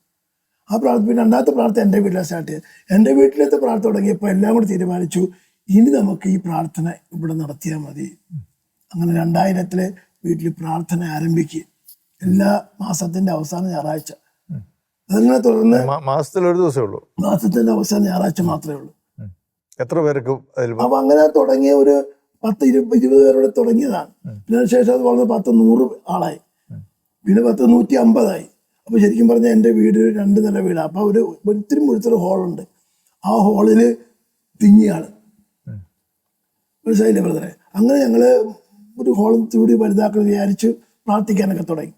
ആ പ്രാർത്ഥന പിന്നെ രണ്ടാമത്തെ പ്രാർത്ഥന എന്റെ വീട്ടിലാണ് സ്റ്റാർട്ട് ചെയ്തത്. എന്റെ വീട്ടിലത്തെ പ്രാർത്ഥന തുടങ്ങിയപ്പോൾ എല്ലാം കൂടി തീരുമാനിച്ചു. ഇനി നമുക്ക് ഈ പ്രാർത്ഥന ഇവിടെ നടത്തിയാൽ മതി. അങ്ങനെ രണ്ടായിരത്തിലെ വീട്ടിൽ പ്രാർത്ഥന ആരംഭിക്കുക എല്ലാ മാസത്തിന്റെ അവസാന ഞായറാഴ്ച. അതങ്ങനെ തുടർന്ന് മാസത്തിൽ ഒരു ദിവസമേ ഉള്ളൂ. മാസത്തിന്റെ അവസാന ഞായറാഴ്ച മാത്രമേ ഉള്ളൂ. എത്ര പേർക്ക് അപ്പൊ അങ്ങനെ തുടങ്ങിയ ഒരു പത്ത് ഇരുപത് ഇരുപത് പേരോടെ തുടങ്ങിയതാണ്. പിന്നെ അതിന് ശേഷം അത് വളർന്ന് പത്ത് നൂറ് ആളായി. പിന്നെ പത്ത് നൂറ്റി അമ്പതായി അപ്പൊ ശരിക്കും പറഞ്ഞാൽ എന്റെ വീട് രണ്ട് നില വീടാണ്. അപ്പൊ ഒരു ഒത്തിരി മുഴുത്തൊരു ഹോളുണ്ട്. ആ ഹോളിൽ തിങ്ങിയാണ്. മനസ്സിലായില്ലേ ബ്രദറെ? അങ്ങനെ ഞങ്ങൾ ഒരു ഹോളും കൂടി വലുതാക്കൾ വിചാരിച്ച് പ്രാർത്ഥിക്കാനൊക്കെ തുടങ്ങി.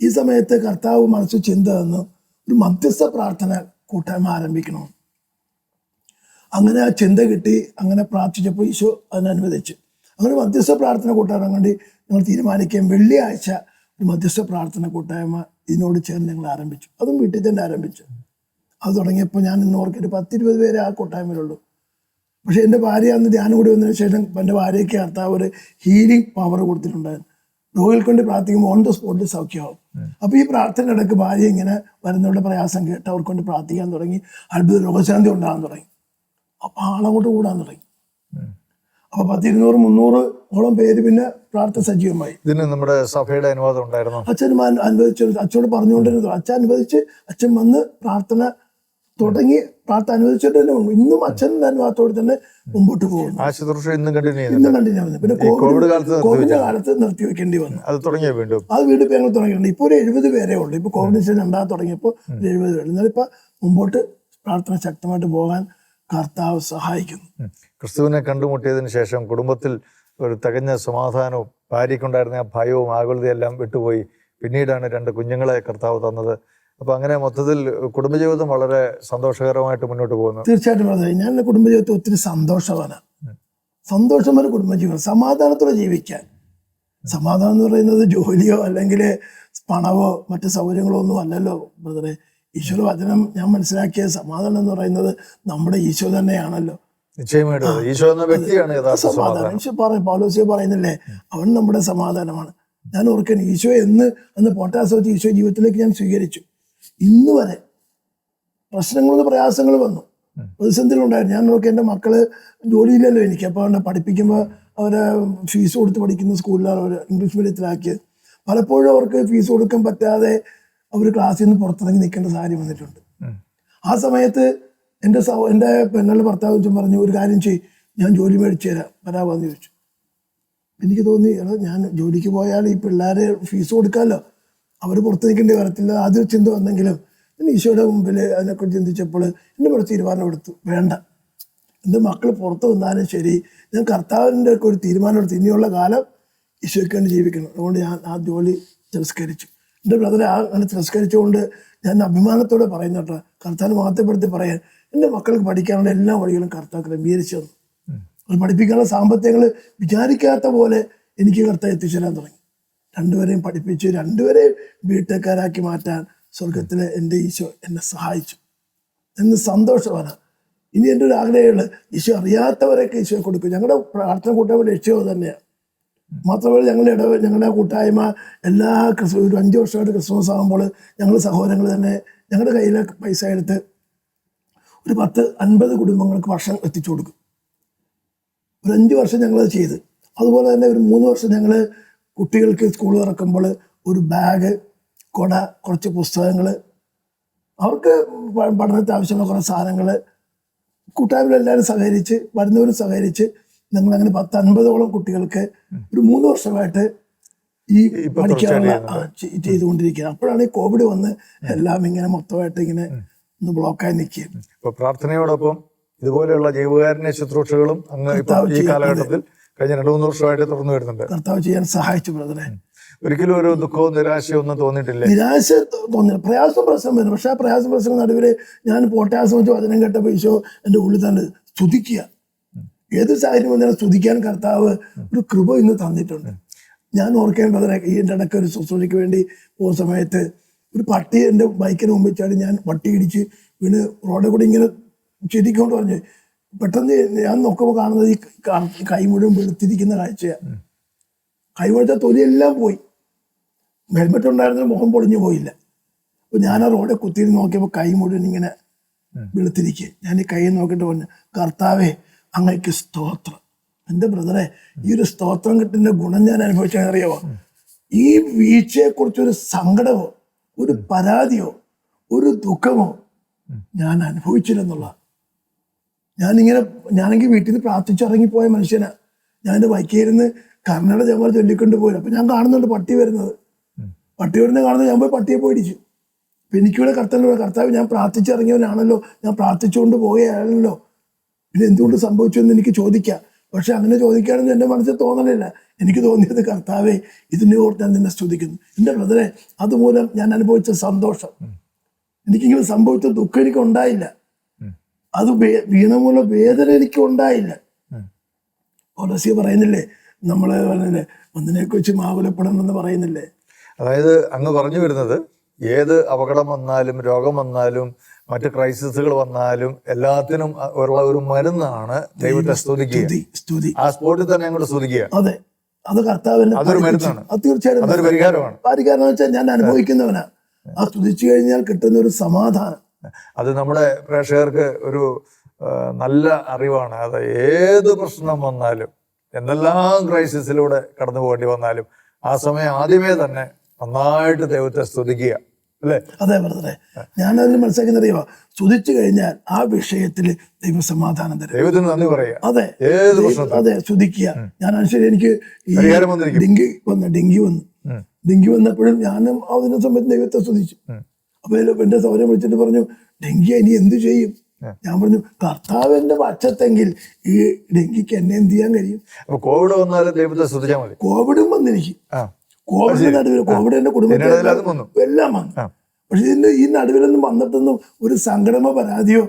ഈ സമയത്ത് കർത്താവ് മനസ്സ് ചിന്ത തന്ന് ഒരു മധ്യസ്ഥ പ്രാർത്ഥന കൂട്ടായ്മ ആരംഭിക്കണം. അങ്ങനെ ആ ചിന്ത കിട്ടി അങ്ങനെ പ്രാർത്ഥിച്ചപ്പോൾ ഈശോ അതിനനുവദിച്ചു അങ്ങനെ മധ്യസ്ഥ പ്രാർത്ഥന കൂട്ടായ്മ കണ്ടി ഞങ്ങൾ തീരുമാനിക്കുകയും വെള്ളിയാഴ്ച ഒരു മധ്യസ്ഥ പ്രാർത്ഥന കൂട്ടായ്മ ഇതിനോട് ചേർന്ന് ഞങ്ങൾ ആരംഭിച്ചു. അതും വീട്ടിൽ തന്നെ ആരംഭിച്ചു. അത് തുടങ്ങിയപ്പോൾ ഞാൻ ഇന്ന് ഓർക്കൊരു പത്തിരുപത് പേരെ ആ കൂട്ടായ്മയിലുള്ളൂ. പക്ഷെ എന്റെ ഭാര്യ അന്ന് ധ്യാനം കൂടി വന്നതിന് ശേഷം എന്റെ ഭാര്യയ്ക്ക് കർത്താവ് ഒരു ഹീലിംഗ് പവർ കൊടുത്തിട്ടുണ്ടായിരുന്നു. രോഗികൾ കൊണ്ട് പ്രാർത്ഥിക്കുമ്പോൾ ഓൺ ദ സ്പോട്ടിൽ സൗഖ്യമാവും. അപ്പോൾ ഈ പ്രാർത്ഥന ഇടയ്ക്ക് ഭാര്യ ഇങ്ങനെ വരുന്നവരുടെ പ്രയാസം കേട്ട് അവർക്ക് കൊണ്ട് പ്രാർത്ഥിക്കാൻ തുടങ്ങി. അത്ഭുത രോഗശാന്തി ഉണ്ടാകാൻ തുടങ്ങി. അപ്പോൾ ആളങ്ങോട്ട് കൂടാൻ തുടങ്ങി. അപ്പോൾ പത്തിരുന്നൂറ് മുന്നൂറ് ഓളം പേര് പിന്നെ പ്രാർത്ഥന സജീവമായി. ഇതിന് നമ്മുടെ സഭയുടെ അനുവാദം ഉണ്ടായിരുന്നു? അച്ഛൻ അനുവദിച്ചു. അച്ഛനോട് പറഞ്ഞുകൊണ്ടിരുന്നു അച്ഛൻ അനുവദിച്ച് അച്ഛൻ വന്ന് പ്രാർത്ഥന തുടങ്ങി പ്രാർത്ഥന അനുവദിച്ചിട്ട് തന്നെ ഇന്നും അച്ഛൻ അനുവാദത്തോടെ തന്നെ മുമ്പോട്ട് പോകുന്നു. ആ ശുശ്രൂഷ ഇന്നും കണ്ടിന്യൂ ഇന്നും കണ്ടിന്യൂ പിന്നെ കോവിഡ് കോവിഡ് കാലത്ത് നിർത്തി വെക്കേണ്ടി കാലത്ത് വന്നു. അത് തുടങ്ങിയ വീണ്ടും? അത് വീണ്ടും ഞങ്ങൾ തുടങ്ങിയിട്ടുണ്ട്. ഇപ്പോൾ ഒരു എഴുപത് പേരേ ഉള്ളൂ. ഇപ്പൊ കോവിഡ് രണ്ടാമത് തുടങ്ങിയപ്പോൾ ഒരു എഴുപത് പേര് എന്നാൽ ഇപ്പൊ മുമ്പോട്ട് പ്രാർത്ഥന ശക്തമായിട്ട് പോകാൻ കർത്താവ് സഹായിക്കുന്നു. ക്രിസ്തുവിനെ കണ്ടുമുട്ടിയതിന് ശേഷം കുടുംബത്തിൽ ഒരു തികഞ്ഞ സമാധാനവും ഭാര്യയ്ക്കുണ്ടായിരുന്ന ആ ഭയവും ആകുലതയെല്ലാം വിട്ടുപോയി. പിന്നീടാണ് രണ്ട് കുഞ്ഞുങ്ങളെ കർത്താവ് തന്നത്. അപ്പൊ അങ്ങനെ മൊത്തത്തിൽ കുടുംബജീവിതം വളരെ സന്തോഷകരമായിട്ട് മുന്നോട്ട് പോകുന്നു. തീർച്ചയായിട്ടും പറഞ്ഞത് ഞാൻ എന്റെ കുടുംബജീവിതത്തിൽ ഒത്തിരി സന്തോഷവാനാണ് ഒരു കുടുംബജീവിതം സമാധാനത്തോടെ ജീവിക്കാൻ. സമാധാനം എന്ന് പറയുന്നത് ജോലിയോ അല്ലെങ്കിൽ പണമോ മറ്റ് സൗകര്യങ്ങളോ ഒന്നും അല്ലല്ലോ ബ്രദറെ. ഈശ്വര വചനം ഞാൻ മനസ്സിലാക്കിയ സമാധാനം എന്ന് പറയുന്നത് നമ്മുടെ ഈശോ തന്നെയാണല്ലോ. നിശ്ചയമായിട്ടും. ഈശോ എന്ന വ്യക്തിയാണ് സമാധാനം. സമാധാനം. ഈശോ പറയും പൗലോസിയോ പറയുന്നില്ലേ അവൻ നമ്മുടെ സമാധാനമാണ്. ഞാൻ ഓർക്കണം ഈശോ എന്ന് അന്ന് പോട്ടാസോച്ച് ഈശോ ജീവിതത്തിലേക്ക് ഞാൻ സ്വീകരിച്ചു. ഇന്ന് വരെ പ്രശ്നങ്ങളും പ്രയാസങ്ങൾ വന്നു. പ്രതിസന്ധികളുണ്ടായിരുന്നു ഞാൻ നോക്കി എന്റെ മക്കൾ ജോലിയില്ലല്ലോ എനിക്ക്. അപ്പോൾ അവനെ പഠിപ്പിക്കുമ്പോൾ അവരെ ഫീസ് കൊടുത്ത് പഠിക്കുന്ന സ്കൂളിലാണ് അവർ ഇംഗ്ലീഷ് മീഡിയത്തിലാക്കിയത്. പലപ്പോഴും അവർക്ക് ഫീസ് കൊടുക്കാൻ പറ്റാതെ അവർ ക്ലാസ്സിൽ നിന്ന് പുറത്തിറങ്ങി നിൽക്കേണ്ട സാഹചര്യം വന്നിട്ടുണ്ട്. ആ സമയത്ത് എന്റെ സഹ എന്റെ പെണ്ണുള്ള ഭർത്താവ് വെച്ചും പറഞ്ഞു ഒരു കാര്യം ചെയ്യ് ഞാൻ ജോലി മേടിച്ചു തരാം. വരാമെന്ന് ചോദിച്ചു. എനിക്ക് തോന്നി എടാ ഞാൻ ജോലിക്ക് പോയാൽ ഈ പിള്ളേരെ ഫീസ് കൊടുക്കാമല്ലോ. അവർ പുറത്ത് നിൽക്കേണ്ടി വരത്തില്ല. ആദ്യം ചിന്ത വന്നെങ്കിലും ഞാൻ ഈശോയുടെ മുമ്പിൽ അതിനെക്കുറിച്ച് ചിന്തിച്ചപ്പോൾ എന്റെ കുറച്ച് തീരുമാനം എടുത്തു. വേണ്ട. എന്റെ മക്കൾ പുറത്ത് വന്നാലും ശരി. ഞാൻ കർത്താവിന്റെ ഒക്കെ ഒരു തീരുമാനം എടുത്തു. ഇനിയുള്ള കാലം ഈശോയ്ക്ക് വേണ്ടി ജീവിക്കണം. അതുകൊണ്ട് ഞാൻ ആ ജോലി തിരസ്കരിച്ചു. എന്റെ ബ്രദറെ ആ അങ്ങനെ തിരസ്കരിച്ചുകൊണ്ട് ഞാൻ അഭിമാനത്തോടെ പറയുന്ന കേട്ടോ. കർത്താവിനെ മഹത്വപ്പെടുത്തി പറയാൻ. എന്റെ മക്കൾക്ക് പഠിക്കാനുള്ള എല്ലാ വഴികളും കർത്താവ് ക്രമീകരിച്ചു തന്നു. അത് പഠിപ്പിക്കാനുള്ള സാമ്പത്തികങ്ങൾ വിചാരിക്കാത്ത പോലെ എനിക്ക് കർത്താവ് എത്തിച്ചേരാൻ തുടങ്ങി. രണ്ടുപേരെയും പഠിപ്പിച്ചു രണ്ടുപേരെയും വീട്ടുകാരാക്കി മാറ്റാൻ സ്വർഗത്തിലെ എന്റെ ഈശോ എന്നെ സഹായിച്ചു. എന്ന് സന്തോഷമാണ്. ഇനി എന്റെ ഒരു ആഗ്രഹമുള്ള ഈശോ അറിയാത്തവരൊക്കെ ഈശോ കൊടുക്കും. ഞങ്ങളുടെ പ്രാർത്ഥന കൂട്ടായ്മ ലക്ഷ്യവും തന്നെയാണ്. മാത്രമല്ല ഞങ്ങളുടെ ഇടവ ഞങ്ങളുടെ കൂട്ടായ്മ എല്ലാ ക്രിസ്മ ഒരു അഞ്ച് വർഷമായിട്ട് ക്രിസ്മസ് ആകുമ്പോൾ ഞങ്ങൾ സഹോദരങ്ങൾ തന്നെ ഞങ്ങളുടെ കയ്യിലെ പൈസ എടുത്ത് ഒരു പത്ത് അൻപത് കുടുംബങ്ങൾക്ക് ഭക്ഷണം എത്തിച്ചു കൊടുക്കും. ഒരു അഞ്ച് വർഷം ഞങ്ങളത് ചെയ്ത്. അതുപോലെ തന്നെ ഒരു മൂന്ന് വർഷം ഞങ്ങൾ കുട്ടികൾക്ക് സ്കൂൾ തുറക്കുമ്പോൾ ഒരു ബാഗ് കുട കുറച്ച് പുസ്തകങ്ങൾ അവർക്ക് പഠനത്തിന് ആവശ്യമുള്ള കുറേ സാധനങ്ങൾ കൂട്ടായ്മയിലെല്ലാവരും സഹകരിച്ച് വരുന്നവരും സഹകരിച്ച് ഞങ്ങൾ അങ്ങനെ പത്ത് അൻപതോളം കുട്ടികൾക്ക് ഒരു മൂന്ന് വർഷമായിട്ട് ഈ പഠിക്കാനുള്ള തുടർച്ചയായിട്ട് ആ, ചെ- ചെയ്തുകൊണ്ടിരിക്കുന്നത് അപ്പോഴാണ് ഈ കോവിഡ് വന്ന് എല്ലാം ഇങ്ങനെ മൊത്തമായിട്ട് ഇങ്ങനെ ഒന്ന് ബ്ലോക്കായി നിൽക്കുകയും ഇപ്പൊ പ്രാർത്ഥനയോടൊപ്പം ഇതുപോലെയുള്ള ജൈവകാരുണ്യ ശുശ്രൂഷകളും അങ്ങ് ഈ കാലഘട്ടത്തിൽ കഴിഞ്ഞ രണ്ടു മൂന്ന് വർഷമായിട്ട് തുറന്നു വരുന്നുണ്ട്. കർത്താവ് ചെയ്യാൻ സഹായിച്ചു ബ്രദറെ. ഒരിക്കലും ഒരു ദുഃഖവും നിരാശയോ ഒന്നും തോന്നിയിട്ടില്ല. നിരാശ തോന്നില്ല. പ്രയാസം പ്രശ്നം വരും. പക്ഷെ ആ പ്രയാസം പ്രശ്നം നടുവിൽ ഞാൻ പോട്ടാസം വെച്ച് വചനം കേട്ടപ്പോൾ ഈശോ എന്റെ ഉള്ളിൽ തന്നെ സ്തുതിക്കുക. ഏത് സാഹചര്യം വന്നാലും സ്തുതിക്കാൻ കർത്താവ് ഒരു കൃപ ഇന്ന് തന്നിട്ടുണ്ട്. ഞാൻ ഓർക്കേണ്ടത് ഈ ഇടയ്ക്ക് ഒരു ശുശ്രൂഷയ്ക്ക് വേണ്ടി പോകുന്ന സമയത്ത് ഒരു പട്ടി എന്റെ ബൈക്കിന് മുമ്പിൽ ചാടി ഞാൻ പട്ടി ഇടിച്ച് വീണ് റോഡിൽ കൂടി ഇങ്ങനെ ചിരിക്കൊണ്ട് പറഞ്ഞു പെട്ടെന്ന് ഞാൻ നോക്കുമ്പോൾ കാണുന്നത് ഈ കാ- മുഴുവൻ വെളുത്തിരിക്കുന്ന കാഴ്ചയാണ് കൈ മുഴുത്ത തൊലിയെല്ലാം പോയി. ഹെൽമെറ്റ് ഉണ്ടായിരുന്ന മുഖം പൊളിഞ്ഞു പോയില്ല. അപ്പൊ ഞാൻ ആ റോഡിൽ കുത്തിയിരുന്ന് നോക്കിയപ്പോൾ കൈ മുഴുവൻ ഇങ്ങനെ വെളുത്തിരിക്കുക. ഞാൻ ഈ കൈ നോക്കിയിട്ട് പറഞ്ഞു കർത്താവേ അങ്ങയ്ക്ക് സ്തോത്രം. എന്റെ ബ്രദറെ ഈ ഒരു സ്തോത്രം കിട്ടുന്ന ഗുണം ഞാൻ അനുഭവിച്ചാൽ അറിയാമോ ഈ വീഴ്ചയെക്കുറിച്ചൊരു സങ്കടമോ ഒരു പരാതിയോ ഒരു ദുഃഖമോ ഞാൻ അനുഭവിച്ചില്ലെന്നുള്ള ഞാനിങ്ങനെ ഞാനെങ്കിൽ വീട്ടിൽ നിന്ന് പ്രാർത്ഥിച്ചിറങ്ങിപ്പോയ മനുഷ്യനാ. ഞാൻ എന്റെ വൈക്കേരുന്ന് കർണയുടെ ജമാർ ചൊല്ലിക്കൊണ്ട് പോയി. അപ്പൊ ഞാൻ കാണുന്നുണ്ട് പട്ടി വരുന്നത്. പട്ടി വരുന്നത് കാണുന്നത് ഞാൻ പോയി പട്ടിയെ പോയിടിച്ചു അപ്പൊ എനിക്കിവിടെ കർത്താവിനോട് കർത്താവ് ഞാൻ പ്രാർത്ഥിച്ചിറങ്ങിയവനാണല്ലോ. ഞാൻ പ്രാർത്ഥിച്ചുകൊണ്ട് പോവുകയാണല്ലോ. പിന്നെ എന്തുകൊണ്ട് സംഭവിച്ചു എന്ന് എനിക്ക് ചോദിക്കാം. പക്ഷെ അങ്ങനെ ചോദിക്കുകയാണെന്ന് എന്റെ മനസ്സിൽ തോന്നലില്ല. എനിക്ക് തോന്നിയത് കർത്താവേ ഇതിനെ ഓർത്ത് ഞാൻ നിന്നെ സ്തുതിക്കുന്നു. എന്റെ ബ്രദറെ അതുമൂലം ഞാൻ അനുഭവിച്ച സന്തോഷം. എനിക്കിങ്ങനെ സംഭവിച്ച ദുഃഖം എനിക്ക് ഉണ്ടായില്ല അത് വീണ മൂലം വേദന എനിക്ക് ഉണ്ടായില്ല. പോലസി പറയുന്നില്ലേ? നമ്മളെ പറഞ്ഞില്ലേ ഒന്നിനെ കുറിച്ച് മാവുലപ്പെടണം എന്ന് പറയുന്നില്ലേ? അതായത് അങ്ങ് പറഞ്ഞു വരുന്നത് ഏത് അപകടം വന്നാലും രോഗം വന്നാലും മറ്റ് ക്രൈസിസുകൾ വന്നാലും എല്ലാത്തിനും ഉള്ള ഒരു മരുന്നാണ് ദൈവത്തെ സ്തുതി ആ സ്പോട്ടിൽ തന്നെ അങ്ങോട്ട് സ്തുതിക്കുക. അതെ. അത് കർത്താവിന്റെ അതൊരു. മരുന്നാണ്. തീർച്ചയായിട്ടും പരിഹാരമാണ്. പരിഹാരം വെച്ചാൽ ഞാൻ അനുഭവിക്കുന്നവനാ ആ സ്തുതിച്ചു കഴിഞ്ഞാൽ കിട്ടുന്ന ഒരു സമാധാനം. അത് നമ്മുടെ പ്രേക്ഷകർക്ക് ഒരു നല്ല അറിവാണ്. അത് ഏത് പ്രശ്നം വന്നാലും എന്തെല്ലാം ക്രൈസിസിലൂടെ കടന്നു പോകേണ്ടി വന്നാലും ആ സമയം ആദ്യമേ തന്നെ നന്നായിട്ട് ദൈവത്തെ സ്തുതിക്കുക. അല്ലേ? അതെ പറഞ്ഞേ ഞാൻ അതിൽ മനസ്സിലാക്കുന്ന അറിയുമോ സ്തുതിച്ചു കഴിഞ്ഞാൽ ആ വിഷയത്തിൽ ദൈവസമാധാനം തരും. ദൈവത്തിന് നന്ദി പറയുക. അതെ. ഏത് അതെ സ്തുതിക്കുക. ഞാൻ അനുസരിച്ച് എനിക്ക് ഈ. ഡെങ്കി വന്നു ഡെങ്കി വന്നു. ഡെങ്കി വന്നപ്പോഴും ഞാനും അതിനെ സമയത്ത് ദൈവത്തെ സ്തുതിച്ചു. അപ്പൊ എന്റെ സൗരം വിളിച്ചിട്ട് പറഞ്ഞു ഡെങ്കി ഇനി എന്ത് ചെയ്യും? ഞാൻ പറഞ്ഞു കർത്താവ് എന്റെ പക്ഷത്തെങ്കിൽ ഈ ഡെങ്കിക്ക് എന്നെ എന്ത് ചെയ്യാൻ കഴിയും? കോവിഡ് വന്നാലും ദൈവത്തെ ശ്രദ്ധിച്ചാൽ മതി. കോവിഡും വന്നെനിക്ക് ആ. കോവിഡിന്റെ നടുവിൽ കോവിഡ് എന്റെ. കുടുംബത്തിൽ എല്ലാം വന്നു. പക്ഷെ ഇതിന്റെ ഈ നടുവിലൊന്നും വന്നിട്ടൊന്നും ഒരു സംഘടന പരാതിയോ.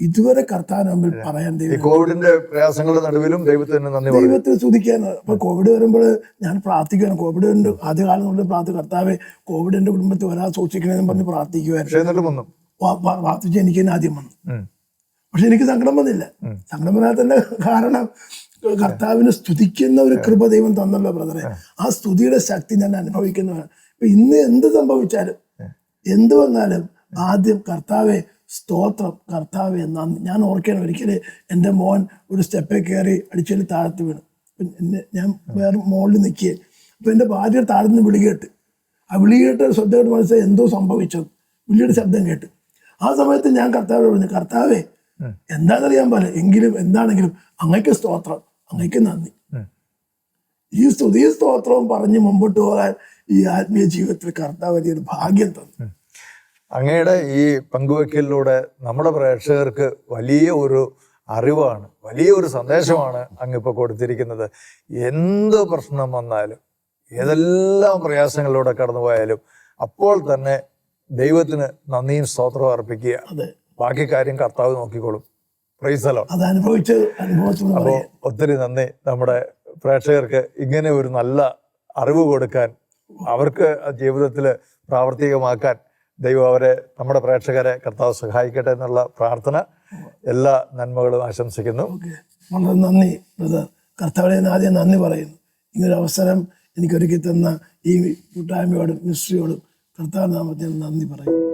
ഇതുവരെ കർത്താവ് മുമ്പിൽ പറയാൻ കോവിഡിന്റെ പ്രയാസങ്ങളുടെ നടുവിലും ദൈവത്തിന് നന്ദി സ്തുതിക്കാണ് ദൈവത്തിന് അപ്പൊ കോവിഡ് വരുമ്പോൾ ഞാൻ പ്രാർത്ഥിക്കുകയാണ് കോവിഡ് ഉണ്ട് ആദ്യകാലം കൊണ്ട് പ്രാർത്ഥി കർത്താവെ കോവിഡ് എന്റെ കുടുംബത്തിൽ വരാൻ സൂക്ഷിക്കണമെന്ന് പറഞ്ഞ് പ്രാർത്ഥിക്കുവായിരുന്നു. പ്രാർത്ഥിച്ച് എനിക്ക് തന്നെ ആദ്യം വന്നു. പക്ഷെ എനിക്ക് സങ്കടം വന്നില്ല. സങ്കടം വരാത്തതിന്റെ കാരണം കർത്താവിനെ സ്തുതിക്കുന്ന ഒരു കൃപ ദൈവം തന്നല്ലോ ബ്രദറെ. ആ സ്തുതിയുടെ ശക്തി ഞാൻ അനുഭവിക്കുന്നതാണ് ഇപ്പൊ ഇന്ന് എന്ത് സംഭവിച്ചാലും എന്ത് വന്നാലും ആദ്യം കർത്താവെ സ്തോത്രം കർത്താവ് നന്ദി. ഞാൻ ഓർക്കണം ഒരിക്കൽ എന്റെ മോൻ ഒരു സ്റ്റെപ്പേ കയറി അടിച്ചൊരു താഴത്ത് വീണു. എന്നെ ഞാൻ വേറെ മോളിൽ നിൽക്കുകയെ അപ്പൊ എന്റെ ഭാര്യ താഴ്ന്ന് വിളി കേട്ട് ആ വിളി കേട്ട് ശ്രദ്ധയോട് മനസ്സിലായി എന്തോ സംഭവിച്ചത് വിളിയുടെ ശബ്ദം കേട്ട്. ആ സമയത്ത് ഞാൻ കർത്താവ് പറഞ്ഞു കർത്താവേ എന്താണെന്നറിയാൻ പോലെ എങ്കിലും എന്താണെങ്കിലും അങ്ങക്ക് സ്തോത്രം അങ്ങക്ക് നന്ദി. ഈ സ്തുതി സ്തോത്രവും പറഞ്ഞ് മുമ്പോട്ട് പോകാൻ ഈ ആത്മീയ ജീവിതത്തിൽ കർത്താവ് വലിയൊരു ഭാഗ്യം തന്നു. അങ്ങയുടെ ഈ പങ്കുവയ്ക്കലിലൂടെ നമ്മുടെ പ്രേക്ഷകർക്ക് വലിയ ഒരു അറിവാണ് വലിയ ഒരു സന്ദേശമാണ് അങ്ങ് ഇപ്പോൾ കൊടുത്തിരിക്കുന്നത്. എന്ത് പ്രശ്നം വന്നാലും ഏതെല്ലാം പ്രയാസങ്ങളിലൂടെ കടന്നുപോയാലും അപ്പോൾ തന്നെ ദൈവത്തിന് നന്ദിയും സ്തോത്രവും അർപ്പിക്കുക. അതെ. ബാക്കി കാര്യം കർത്താവ് നോക്കിക്കോളും. പ്രൈസലോ അത് അനുഭവിച്ച് അപ്പോൾ ഒത്തിരി നന്ദി. നമ്മുടെ പ്രേക്ഷകർക്ക് ഇങ്ങനെ ഒരു നല്ല അറിവ് കൊടുക്കാൻ അവർക്ക് ജീവിതത്തിൽ പ്രാവർത്തികമാക്കാൻ ദൈവം അവരെ നമ്മുടെ പ്രേക്ഷകരെ കർത്താവ് സഹായിക്കട്ടെ എന്നുള്ള പ്രാർത്ഥന എല്ലാ നന്മകളും ആശംസിക്കുന്നു. വളരെ നന്ദി ബ്രദർ. കർത്താവിനെ ആദ്യം നന്ദി പറയുന്നു. ഇങ്ങനൊരു അവസരം എനിക്ക് ഒരുക്കി തന്ന ഈ കൂട്ടായ്മയോടും മിസ്ട്രിയോടും കർത്താവ് നന്ദി പറയുന്നു.